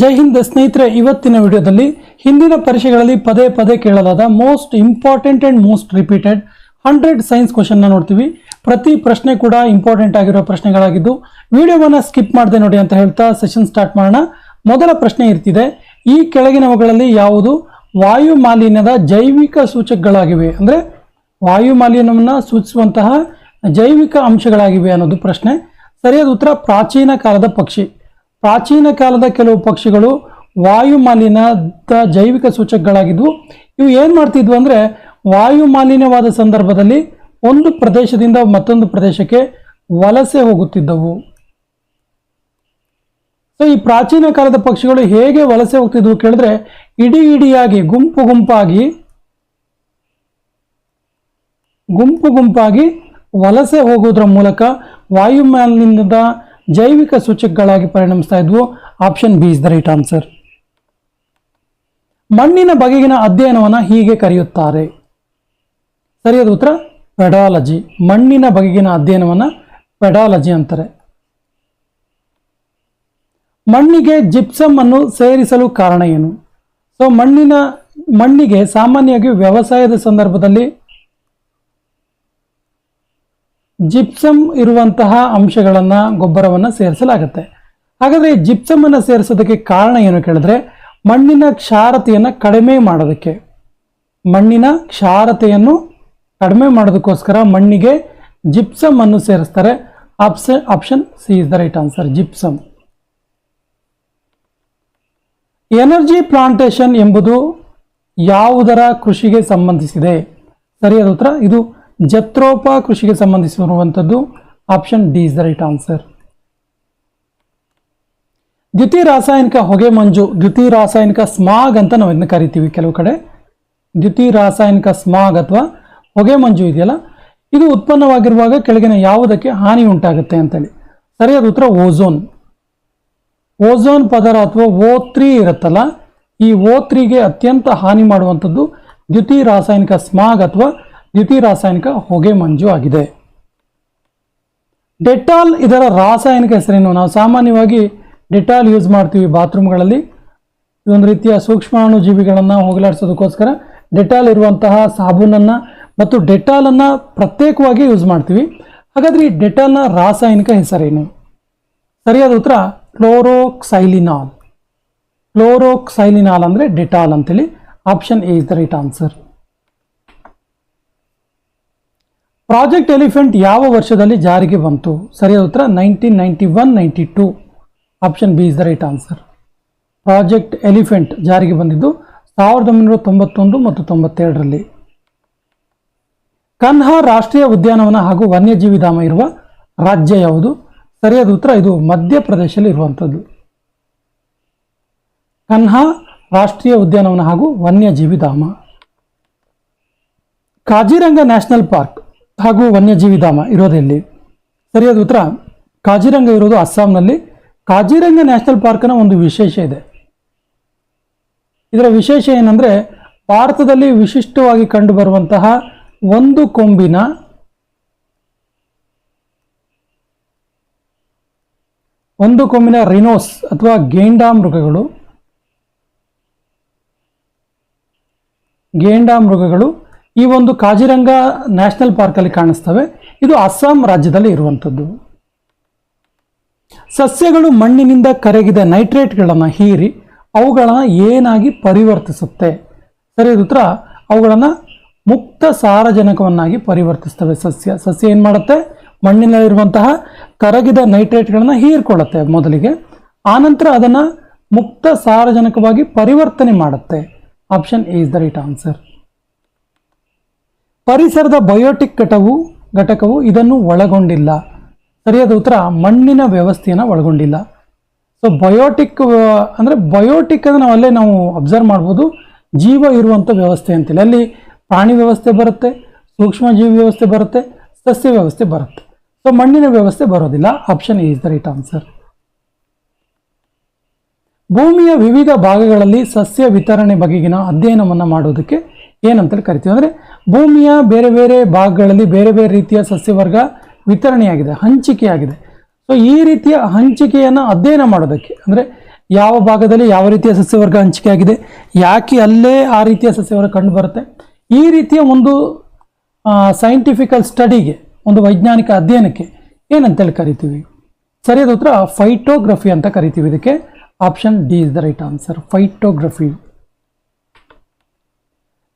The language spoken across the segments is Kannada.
ಜೈ ಹಿಂದ್ ಸ್ನೇಹಿತರೆ, ಇವತ್ತಿನ ವಿಡಿಯೋದಲ್ಲಿ ಹಿಂದಿನ ಪರೀಕ್ಷೆಗಳಲ್ಲಿ ಪದೇ ಪದೇ ಕೇಳಲಾದ most important and most repeated hundred science ಕ್ವಶನ್ನ ನೋಡ್ತೀವಿ. ಪ್ರತಿ ಪ್ರಶ್ನೆ ಕೂಡ ಇಂಪಾರ್ಟೆಂಟ್ ಆಗಿರೋ ಪ್ರಶ್ನೆಗಳಾಗಿದ್ದು ವಿಡಿಯೋವನ್ನು ಸ್ಕಿಪ್ ಮಾಡದೆ ನೋಡಿ ಅಂತ ಹೇಳ್ತಾ ಸೆಷನ್ ಸ್ಟಾರ್ಟ್ ಮಾಡೋಣ. ಮೊದಲ ಪ್ರಶ್ನೆ ಇರ್ತಿದೆ, ಈ ಕೆಳಗಿನವುಗಳಲ್ಲಿ ಯಾವುದು ವಾಯು ಮಾಲಿನ್ಯದ ಜೈವಿಕ ಸೂಚಕಗಳಾಗಿವೆ? ಅಂದರೆ ವಾಯು ಮಾಲಿನ್ಯವನ್ನು ಸೂಚಿಸುವಂತಹ ಜೈವಿಕ ಅಂಶಗಳಾಗಿವೆ ಅನ್ನೋದು ಪ್ರಶ್ನೆ. ಸರಿಯಾದ ಉತ್ತರ ಪ್ರಾಚೀನ ಕಾಲದ ಪಕ್ಷಿ. ಪ್ರಾಚೀನ ಕಾಲದ ಕೆಲವು ಪಕ್ಷಿಗಳು ವಾಯು ಮಾಲಿನ್ಯದ ಜೈವಿಕ ಸೂಚಕಗಳಾಗಿದ್ವು. ಇವು ಏನು ಮಾಡ್ತಿದ್ವು ಅಂದರೆ ವಾಯು ಮಾಲಿನ್ಯವಾದ ಸಂದರ್ಭದಲ್ಲಿ ಒಂದು ಪ್ರದೇಶದಿಂದ ಮತ್ತೊಂದು ಪ್ರದೇಶಕ್ಕೆ ವಲಸೆ ಹೋಗುತ್ತಿದ್ದವು. ಸೊ ಈ ಪ್ರಾಚೀನ ಕಾಲದ ಪಕ್ಷಿಗಳು ಹೇಗೆ ವಲಸೆ ಹೋಗ್ತಿದ್ವು ಕೇಳಿದ್ರೆ ಇಡೀ ಇಡಿಯಾಗಿ ಗುಂಪು ಗುಂಪಾಗಿ ಗುಂಪು ಗುಂಪಾಗಿ ವಲಸೆ ಹೋಗೋದ್ರ ಮೂಲಕ ವಾಯು ಮಾಲಿನ್ಯದ ಜೈವಿಕ ಸೂಚಕಗಳಾಗಿ ಪರಿಣಮಿಸ್ತಾ ಇದ್ವು. Option B is the right answer ಮಣ್ಣಿನ ಬಗೆಗಿನ ಅಧ್ಯಯನವನ್ನು ಹೀಗೆ ಕರೆಯುತ್ತಾರೆ. ಸರಿಯಾದ ಉತ್ತರ? ಪೆಡಾಲಜಿ ಮಣ್ಣಿನ ಬಗೆಗಿನ ಅಧ್ಯಯನವನ್ನು ಪೆಡಾಲಜಿ ಅಂತಾರೆ. ಮಣ್ಣಿಗೆ ಜಿಪ್ಸಮ್ ಅನ್ನು ಸೇರಿಸಲು ಕಾರಣ ಏನು? ಸೊ ಮಣ್ಣಿನ ಮಣ್ಣಿಗೆ ಸಾಮಾನ್ಯವಾಗಿ ವ್ಯವಸಾಯದ ಸಂದರ್ಭದಲ್ಲಿ ಜಿಪ್ಸಮ್ ಇರುವಂತಹ ಅಂಶಗಳನ್ನು ಗೊಬ್ಬರವನ್ನು ಸೇರಿಸಲಾಗುತ್ತೆ. ಹಾಗಾದರೆ ಜಿಪ್ಸಮನ್ನು ಸೇರಿಸೋದಕ್ಕೆ ಕಾರಣ ಏನು ಕೇಳಿದ್ರೆ, ಮಣ್ಣಿನ ಕ್ಷಾರತೆಯನ್ನು ಕಡಿಮೆ ಮಾಡೋದಕ್ಕೆ. ಮಣ್ಣಿನ ಕ್ಷಾರತೆಯನ್ನು ಕಡಿಮೆ ಮಾಡೋದಕ್ಕೋಸ್ಕರ ಮಣ್ಣಿಗೆ ಜಿಪ್ಸಮ್ ಅನ್ನು ಸೇರಿಸ್ತಾರೆ. Option option C is the right answer, gypsum. Energy plantation ಎಂಬುದು ಯಾವುದರ ಕೃಷಿಗೆ ಸಂಬಂಧಿಸಿದೆ? ಸರಿಯಾದ ಉತ್ತರ, ಇದು ಜತ್ರೋಪ ಕೃಷಿಗೆ ಸಂಬಂಧಿಸಿರುವಂಥದ್ದು option D is the right answer ದ್ಯುತಿ ರಾಸಾಯನಿಕ ಹೊಗೆ ಮಂಜು, ದ್ಯುತಿ ರಾಸಾಯನಿಕ ಸ್ಮಾಗ್ ಅಂತ ನಾವು ಇದನ್ನ ಕರಿತೀವಿ ಕೆಲವು ಕಡೆ. ದ್ಯುತಿ ರಾಸಾಯನಿಕ ಸ್ಮಾಗ್ ಅಥವಾ ಹೊಗೆ ಮಂಜು ಇದೆಯಲ್ಲ? ಇದು ಉತ್ಪನ್ನವಾಗಿರುವಾಗ ಕೆಳಗಿನ ಯಾವುದಕ್ಕೆ ಹಾನಿ ಉಂಟಾಗುತ್ತೆ ಅಂತೇಳಿ. ಸರಿಯಾದ ಉತ್ತರ ಓಝೋನ್ ಓಝೋನ್ ಪದರ ಅಥವಾ ಓ ತ್ರೀ ಇರುತ್ತಲ್ಲ, ಈ ಓ ತ್ರೀಗೆ ಅತ್ಯಂತ ಹಾನಿ ಮಾಡುವಂಥದ್ದು ದ್ಯುತಿ ರಾಸಾಯನಿಕ ಸ್ಮಾಗ್ ಅಥವಾ ದ್ಯುತಿ ರಾಸಾಯನಿಕ ಹೊಗೆ ಮಂಜು ಆಗಿದೆ. ಡೆಟಾಲ್ ಇದರ ರಾಸಾಯನಿಕ ಹೆಸರೇನು? ನಾವು ಸಾಮಾನ್ಯವಾಗಿ ಡೆಟಾಲ್ ಯೂಸ್ ಮಾಡ್ತೀವಿ ಬಾತ್ರೂಮ್ಗಳಲ್ಲಿ. ಒಂದು ರೀತಿಯ ಸೂಕ್ಷ್ಮಾಣು ಜೀವಿಗಳನ್ನು ಹೋಗಲಾಡಿಸೋದಕ್ಕೋಸ್ಕರ ಡೆಟಾಲ್ ಇರುವಂತಹ ಸಾಬೂನನ್ನು ಮತ್ತು ಡೆಟಾಲನ್ನು ಪ್ರತ್ಯೇಕವಾಗಿ ಯೂಸ್ ಮಾಡ್ತೀವಿ. ಹಾಗಾದರೆ ಈ ಡೆಟಾಲ್ನ ರಾಸಾಯನಿಕ ಹೆಸರೇನು? ಸರಿಯಾದ ಉತ್ತರ, ಕ್ಲೋರೋಕ್ಸೈಲಿನಾಲ್. ಕ್ಲೋರೋಕ್ಸೈಲಿನಾಲ್ ಅಂದರೆ ಡೆಟಾಲ್ ಅಂತೇಳಿ option A is the right answer. Project elephant ಯಾವ ವರ್ಷದಲ್ಲಿ ಜಾರಿಗೆ ಬಂತು? ಸರಿಯಾದ ಉತ್ತರ, nineteen ninety one ninety two. Option B is the right answer. Project elephant ಜಾರಿಗೆ ಬಂದಿದ್ದು ಸಾವಿರದ ಒಂಬೈನೂರ ತೊಂಬತ್ತೊಂದು ಮತ್ತು ತೊಂಬತ್ತೆರಡರಲ್ಲಿ. ಕನ್ಹಾ ರಾಷ್ಟ್ರೀಯ ಉದ್ಯಾನವನ ಹಾಗೂ ವನ್ಯಜೀವಿಧಾಮ ಇರುವ ರಾಜ್ಯ ಯಾವುದು? ಸರಿಯಾದ ಉತ್ತರ, ಇದು ಮಧ್ಯಪ್ರದೇಶದಲ್ಲಿ ಇರುವಂಥದ್ದು. ಕನ್ಹಾ ರಾಷ್ಟ್ರೀಯ ಉದ್ಯಾನವನ ಹಾಗೂ ವನ್ಯಜೀವಿಧಾಮ ಕಾಜಿರಂಗ ನ್ಯಾಷನಲ್ ಪಾರ್ಕ್ ಹಾಗೂ ವನ್ಯಜೀವಿ ಧಾಮ ಇರೋದೆಲ್ಲಿ ಸರಿಯಾದ ಉತ್ತರ, ಕಾಜಿರಂಗ ಇರೋದು ಅಸ್ಸಾಂನಲ್ಲಿ. ಕಾಜಿರಂಗ ನ್ಯಾಷನಲ್ ಪಾರ್ಕ್ನ ಒಂದು ವಿಶೇಷ ಇದೆ. ಇದರ ವಿಶೇಷ ಏನಂದರೆ, ಭಾರತದಲ್ಲಿ ವಿಶಿಷ್ಟವಾಗಿ ಕಂಡುಬರುವಂತಹ ಒಂದು ಕೊಂಬಿನ ಒಂದು ಕೊಂಬಿನ ರಿನೋಸ್ ಅಥವಾ ಗೇಂಡಾ ಮೃಗಗಳು. ಗೇಂಡಾಮೃಗಗಳು ಗೇಂಡಾಮೃಗಗಳು ಈ ಒಂದು ಕಾಜಿರಂಗ ನ್ಯಾಷನಲ್ ಪಾರ್ಕಲ್ಲಿ ಕಾಣಿಸ್ತವೆ. ಇದು ಅಸ್ಸಾಂ ರಾಜ್ಯದಲ್ಲಿ ಇರುವಂಥದ್ದು. ಸಸ್ಯಗಳು ಮಣ್ಣಿನಿಂದ ಕರಗಿದ ನೈಟ್ರೇಟ್ಗಳನ್ನು ಹೀರಿ ಅವುಗಳನ್ನು ಏನಾಗಿ ಪರಿವರ್ತಿಸುತ್ತೆ? ಸರಿ ಉತ್ತರ. ಅವುಗಳನ್ನು ಮುಕ್ತ ಸಾರಜನಕವನ್ನಾಗಿ ಪರಿವರ್ತಿಸ್ತವೆ ಸಸ್ಯ. ಸಸ್ಯ ಏನು ಮಾಡುತ್ತೆ? ಮಣ್ಣಿನಲ್ಲಿರುವಂತಹ ಕರಗಿದ ನೈಟ್ರೇಟ್ಗಳನ್ನು ಹೀರ್ಕೊಳ್ಳುತ್ತೆ ಮೊದಲಿಗೆ. ಆನಂತರ ಅದನ್ನು ಮುಕ್ತ ಸಾರಜನಕವಾಗಿ ಪರಿವರ್ತನೆ ಮಾಡುತ್ತೆ. Option A is the right answer. ಪರಿಸರದ ಬಯೋಟಿಕ್ ಘಟವು, ಘಟಕವು ಇದನ್ನು ಒಳಗೊಂಡಿಲ್ಲ. ಸರಿಯಾದ ಉತ್ತರ, ಮಣ್ಣಿನ ವ್ಯವಸ್ಥೆಯನ್ನು ಒಳಗೊಂಡಿಲ್ಲ. ಸೊ ಬಯೋಟಿಕ್ ಅಂದರೆ ಬಯೋಟಿಕ್ ಅಂದರೆ ನಾವು ಅಲ್ಲೇ ನಾವು ಅಬ್ಸರ್ವ್ ಮಾಡ್ಬೋದು. ಜೀವ ಇರುವಂಥ ವ್ಯವಸ್ಥೆ ಅಂತೇಳಿ ಅಲ್ಲಿ ಪ್ರಾಣಿ ವ್ಯವಸ್ಥೆ ಬರುತ್ತೆ ಸೂಕ್ಷ್ಮ ಜೀವಿ ವ್ಯವಸ್ಥೆ ಬರುತ್ತೆ, ಸಸ್ಯ ವ್ಯವಸ್ಥೆ ಬರುತ್ತೆ. ಸೊ ಮಣ್ಣಿನ ವ್ಯವಸ್ಥೆ ಬರೋದಿಲ್ಲ. Option is the right answer ಭೂಮಿಯ ವಿವಿಧ ಭಾಗಗಳಲ್ಲಿ ಸಸ್ಯ ವಿತರಣೆ ಬಗೆಗಿನ ಅಧ್ಯಯನವನ್ನು ಮಾಡೋದಕ್ಕೆ ಏನಂತೇಳಿ ಕರಿತೀವಿ. ಅಂದರೆ ಭೂಮಿಯ ಬೇರೆ ಬೇರೆ ಭಾಗಗಳಲ್ಲಿ ಬೇರೆ ಬೇರೆ ರೀತಿಯ ಸಸ್ಯವರ್ಗ ವಿತರಣೆಯಾಗಿದೆ, ಹಂಚಿಕೆಯಾಗಿದೆ. ಸೊ ಈ ರೀತಿಯ ಹಂಚಿಕೆಯನ್ನು ಅಧ್ಯಯನ ಮಾಡೋದಕ್ಕೆ, ಅಂದರೆ ಯಾವ ಭಾಗದಲ್ಲಿ ಯಾವ ರೀತಿಯ ಸಸ್ಯವರ್ಗ ಹಂಚಿಕೆ ಆಗಿದೆ ಯಾಕೆ ಅಲ್ಲೇ ಆ ರೀತಿಯ ಸಸ್ಯವರ್ಗ ಕಂಡು ಬರುತ್ತೆ, ಈ ರೀತಿಯ ಒಂದು ಸೈಂಟಿಫಿಕಲ್ ಸ್ಟಡಿಗೆ ಒಂದು ವೈಜ್ಞಾನಿಕ ಅಧ್ಯಯನಕ್ಕೆ ಏನಂತೇಳಿ ಕರಿತೀವಿ. ಸರಿಯಾದ ಉತ್ತರ ಫೈಟೋಗ್ರಫಿ ಅಂತ ಕರಿತೀವಿ ಇದಕ್ಕೆ. Option D is the right answer phytography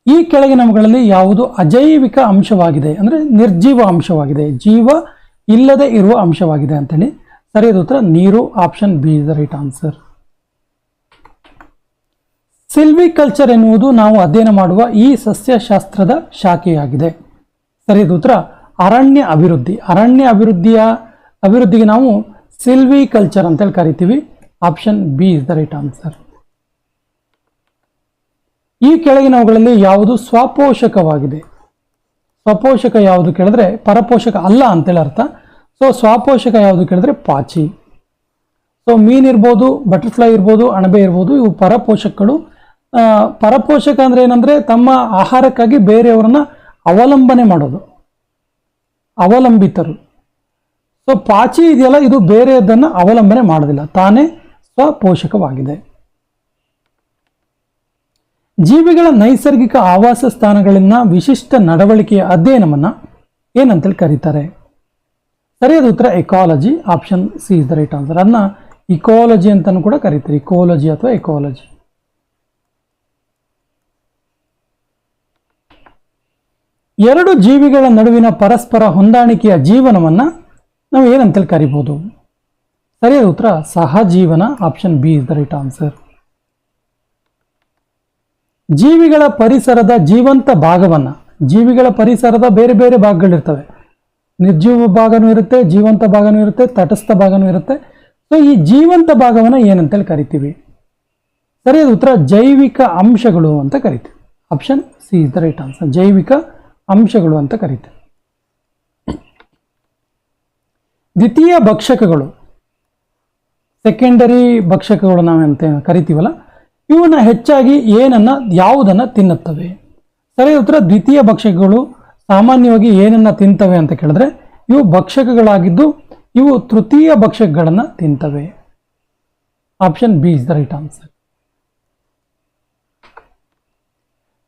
ಈ ಕೆಳಗಿನವುಗಳಲ್ಲಿ ಯಾವುದು ಅಜೈವಿಕ ಅಂಶವಾಗಿದೆ ಅಂದರೆ ನಿರ್ಜೀವ ಅಂಶವಾಗಿದೆ. ಜೀವ ಇಲ್ಲದೆ ಇರುವ ಅಂಶವಾಗಿದೆ ಅಂತೇಳಿ ಸರಿಯಾದ ಉತ್ತರ ನೀರು option B is the right answer silviculture ಎನ್ನುವುದು ನಾವು ಅಧ್ಯಯನ ಮಾಡುವ ಈ ಸಸ್ಯಶಾಸ್ತ್ರದ ಶಾಖೆಯಾಗಿದೆ. ಸರಿಯಾದ ಉತ್ತರ ಅರಣ್ಯ ಅಭಿವೃದ್ಧಿ. ಅರಣ್ಯ ಅಭಿವೃದ್ಧಿಯ ಅಭಿವೃದ್ಧಿಗೆ ನಾವು ಸಿಲ್ವಿಕಲ್ಚರ್ ಅಂತೇಳಿ ಕರಿತೀವಿ. Option B is the right answer ಈ ಕೆಳಗಿನವುಗಳಲ್ಲಿ ಯಾವುದು ಸ್ವಪೋಷಕವಾಗಿದೆ? ಸ್ವಪೋಷಕ ಯಾವುದು ಕೇಳಿದ್ರೆ ಪರಪೋಷಕ ಅಲ್ಲ ಅಂತೇಳಿ ಅರ್ಥ. ಸೊ ಸ್ವಪೋಷಕ ಯಾವುದು ಕೇಳಿದ್ರೆ ಪಾಚಿ. ಸೊ ಮೀನ್ ಇರ್ಬೋದು ಬಟರ್ಫ್ಲೈ ಇರ್ಬೋದು, ಅಣಬೆ ಇರ್ಬೋದು, ಇವು ಪರಪೋಷಕಗಳು. ಪರಪೋಷಕ ಅಂದ್ರೆ ಏನಂದ್ರೆ ತಮ್ಮ ಆಹಾರಕ್ಕಾಗಿ ಬೇರೆಯವರನ್ನ ಅವಲಂಬನೆ ಮಾಡೋದು. ಅವಲಂಬಿತರು. ಸೊ ಪಾಚಿ ಇದೆಯಲ್ಲ, ಇದು ಬೇರೆಯದನ್ನು ಅವಲಂಬನೆ ಮಾಡೋದಿಲ್ಲ. ತಾನೇ ಸ್ವಪೋಷಕವಾಗಿದೆ. ಜೀವಿಗಳ ನೈಸರ್ಗಿಕ ಆವಾಸ ಸ್ಥಾನಗಳನ್ನ ವಿಶಿಷ್ಟ ನಡವಳಿಕೆಯ ಅಧ್ಯಯನವನ್ನ ಏನಂತೇಳಿ ಕರೀತಾರೆ? ಸರಿಯಾದ ಉತ್ತರ ecology option C is the right answer ಅನ್ನ ಇಕೋಲಜಿ ಅಂತಾನೂ ಕೂಡ ಕರೀತಾರೆ. ಇಕೋಲಜಿ ಅಥವಾ ಎಕಾಲಜಿ ಎರಡು ಜೀವಿಗಳ ನಡುವಿನ ಪರಸ್ಪರ ಹೊಂದಾಣಿಕೆಯ ಜೀವನವನ್ನ ನಾವು ಏನಂತೇಳಿ ಕರಿಬೋದು? ಸರಿಯಾದ ಉತ್ತರ, ಸಹಜೀವನ option B is the right answer ಜೀವಿಗಳ ಪರಿಸರದ ಜೀವಂತ ಭಾಗವನ್ನ, ಜೀವಿಗಳ ಪರಿಸರದ ಬೇರೆ ಬೇರೆ ಭಾಗಗಳಿರ್ತವೆ. ನಿರ್ಜೀವ ಭಾಗನೂ ಇರುತ್ತೆ, ಜೀವಂತ ಭಾಗನೂ ಇರುತ್ತೆ, ತಟಸ್ಥ ಭಾಗನೂ ಇರುತ್ತೆ. ಸೊ ಈ ಜೀವಂತ ಭಾಗವನ್ನ ಏನಂತೇಳಿ ಕರಿತೀವಿ? ಸರಿಯಾದ ಉತ್ತರ ಜೈವಿಕ ಅಂಶಗಳು ಅಂತ ಕರಿತೀವಿ. Option C is the right answer ಜೈವಿಕ ಅಂಶಗಳು ಅಂತ ಕರಿತೀವಿ. ದ್ವಿತೀಯ ಭಕ್ಷಕಗಳು. ಸೆಕೆಂಡರಿ ಭಕ್ಷಕಗಳು ನಾವಂತ ಕರಿತೀವಲ್ಲ ಇವನ್ನ ಹೆಚ್ಚಾಗಿ ಏನನ್ನ, ಯಾವುದನ್ನ ತಿನ್ನುತ್ತವೆ. ಸರಿ, ಉತ್ತರ, ದ್ವಿತೀಯ ಭಕ್ಷಕಗಳು ಸಾಮಾನ್ಯವಾಗಿ ಏನನ್ನ ತಿಂತವೆ ಅಂತ ಕೇಳಿದ್ರೆ, ಇವು ಭಕ್ಷಕಗಳಾಗಿದ್ದು ಇವು ತೃತೀಯ ಭಕ್ಷಕಗಳನ್ನ ತಿಂತವೆ. Option B is the right answer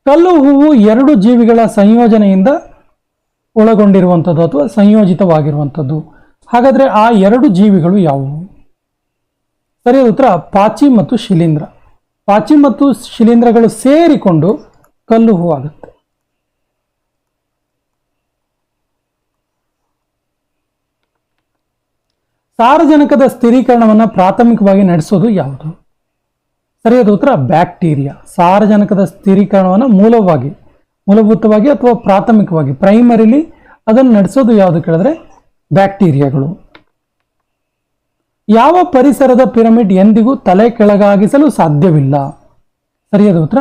ಕಲ್ಲು ಹೂವು ಎರಡು ಜೀವಿಗಳ ಸಂಯೋಜನೆಯಿಂದ ಒಳಗೊಂಡಿರುವಂಥದ್ದು ಅಥವಾ ಸಂಯೋಜಿತವಾಗಿರುವಂಥದ್ದು. ಹಾಗಾದ್ರೆ ಆ ಎರಡು ಜೀವಿಗಳು ಯಾವುವು? ಸರಿಯಾದ ಉತ್ತರ, ಪಾಚಿ ಮತ್ತು ಶಿಲೀಂಧ್ರ. ಪಾಚಿ ಮತ್ತು ಶಿಲೀಂಧ್ರಗಳು ಸೇರಿಕೊಂಡು ಕಲ್ಲು ಹೂವಾಗುತ್ತೆ. ಸಾರಜನಕದ ಸ್ಥಿರೀಕರಣವನ್ನು ಪ್ರಾಥಮಿಕವಾಗಿ ನಡೆಸೋದು ಯಾವುದು? ಸರಿಯಾದ ಉತ್ತರ, ಬ್ಯಾಕ್ಟೀರಿಯಾ. ಸಾರಜನಕದ ಸ್ಥಿರೀಕರಣವನ್ನು ಮೂಲವಾಗಿ, ಮೂಲಭೂತವಾಗಿ ಅಥವಾ ಪ್ರಾಥಮಿಕವಾಗಿ ಪ್ರೈಮರಿಲಿ ಅದನ್ನು ನಡೆಸೋದು ಯಾವುದು ಕೇಳಿದ್ರೆ ಬ್ಯಾಕ್ಟೀರಿಯಾಗಳು. ಯಾವ ಪರಿಸರದ ಪಿರಮಿಡ್ ಎಂದಿಗೂ ತಲೆ ಕೆಳಗಾಗಿಸಲು ಸಾಧ್ಯವಿಲ್ಲ? ಸರಿಯಾದ ಉತ್ತರ?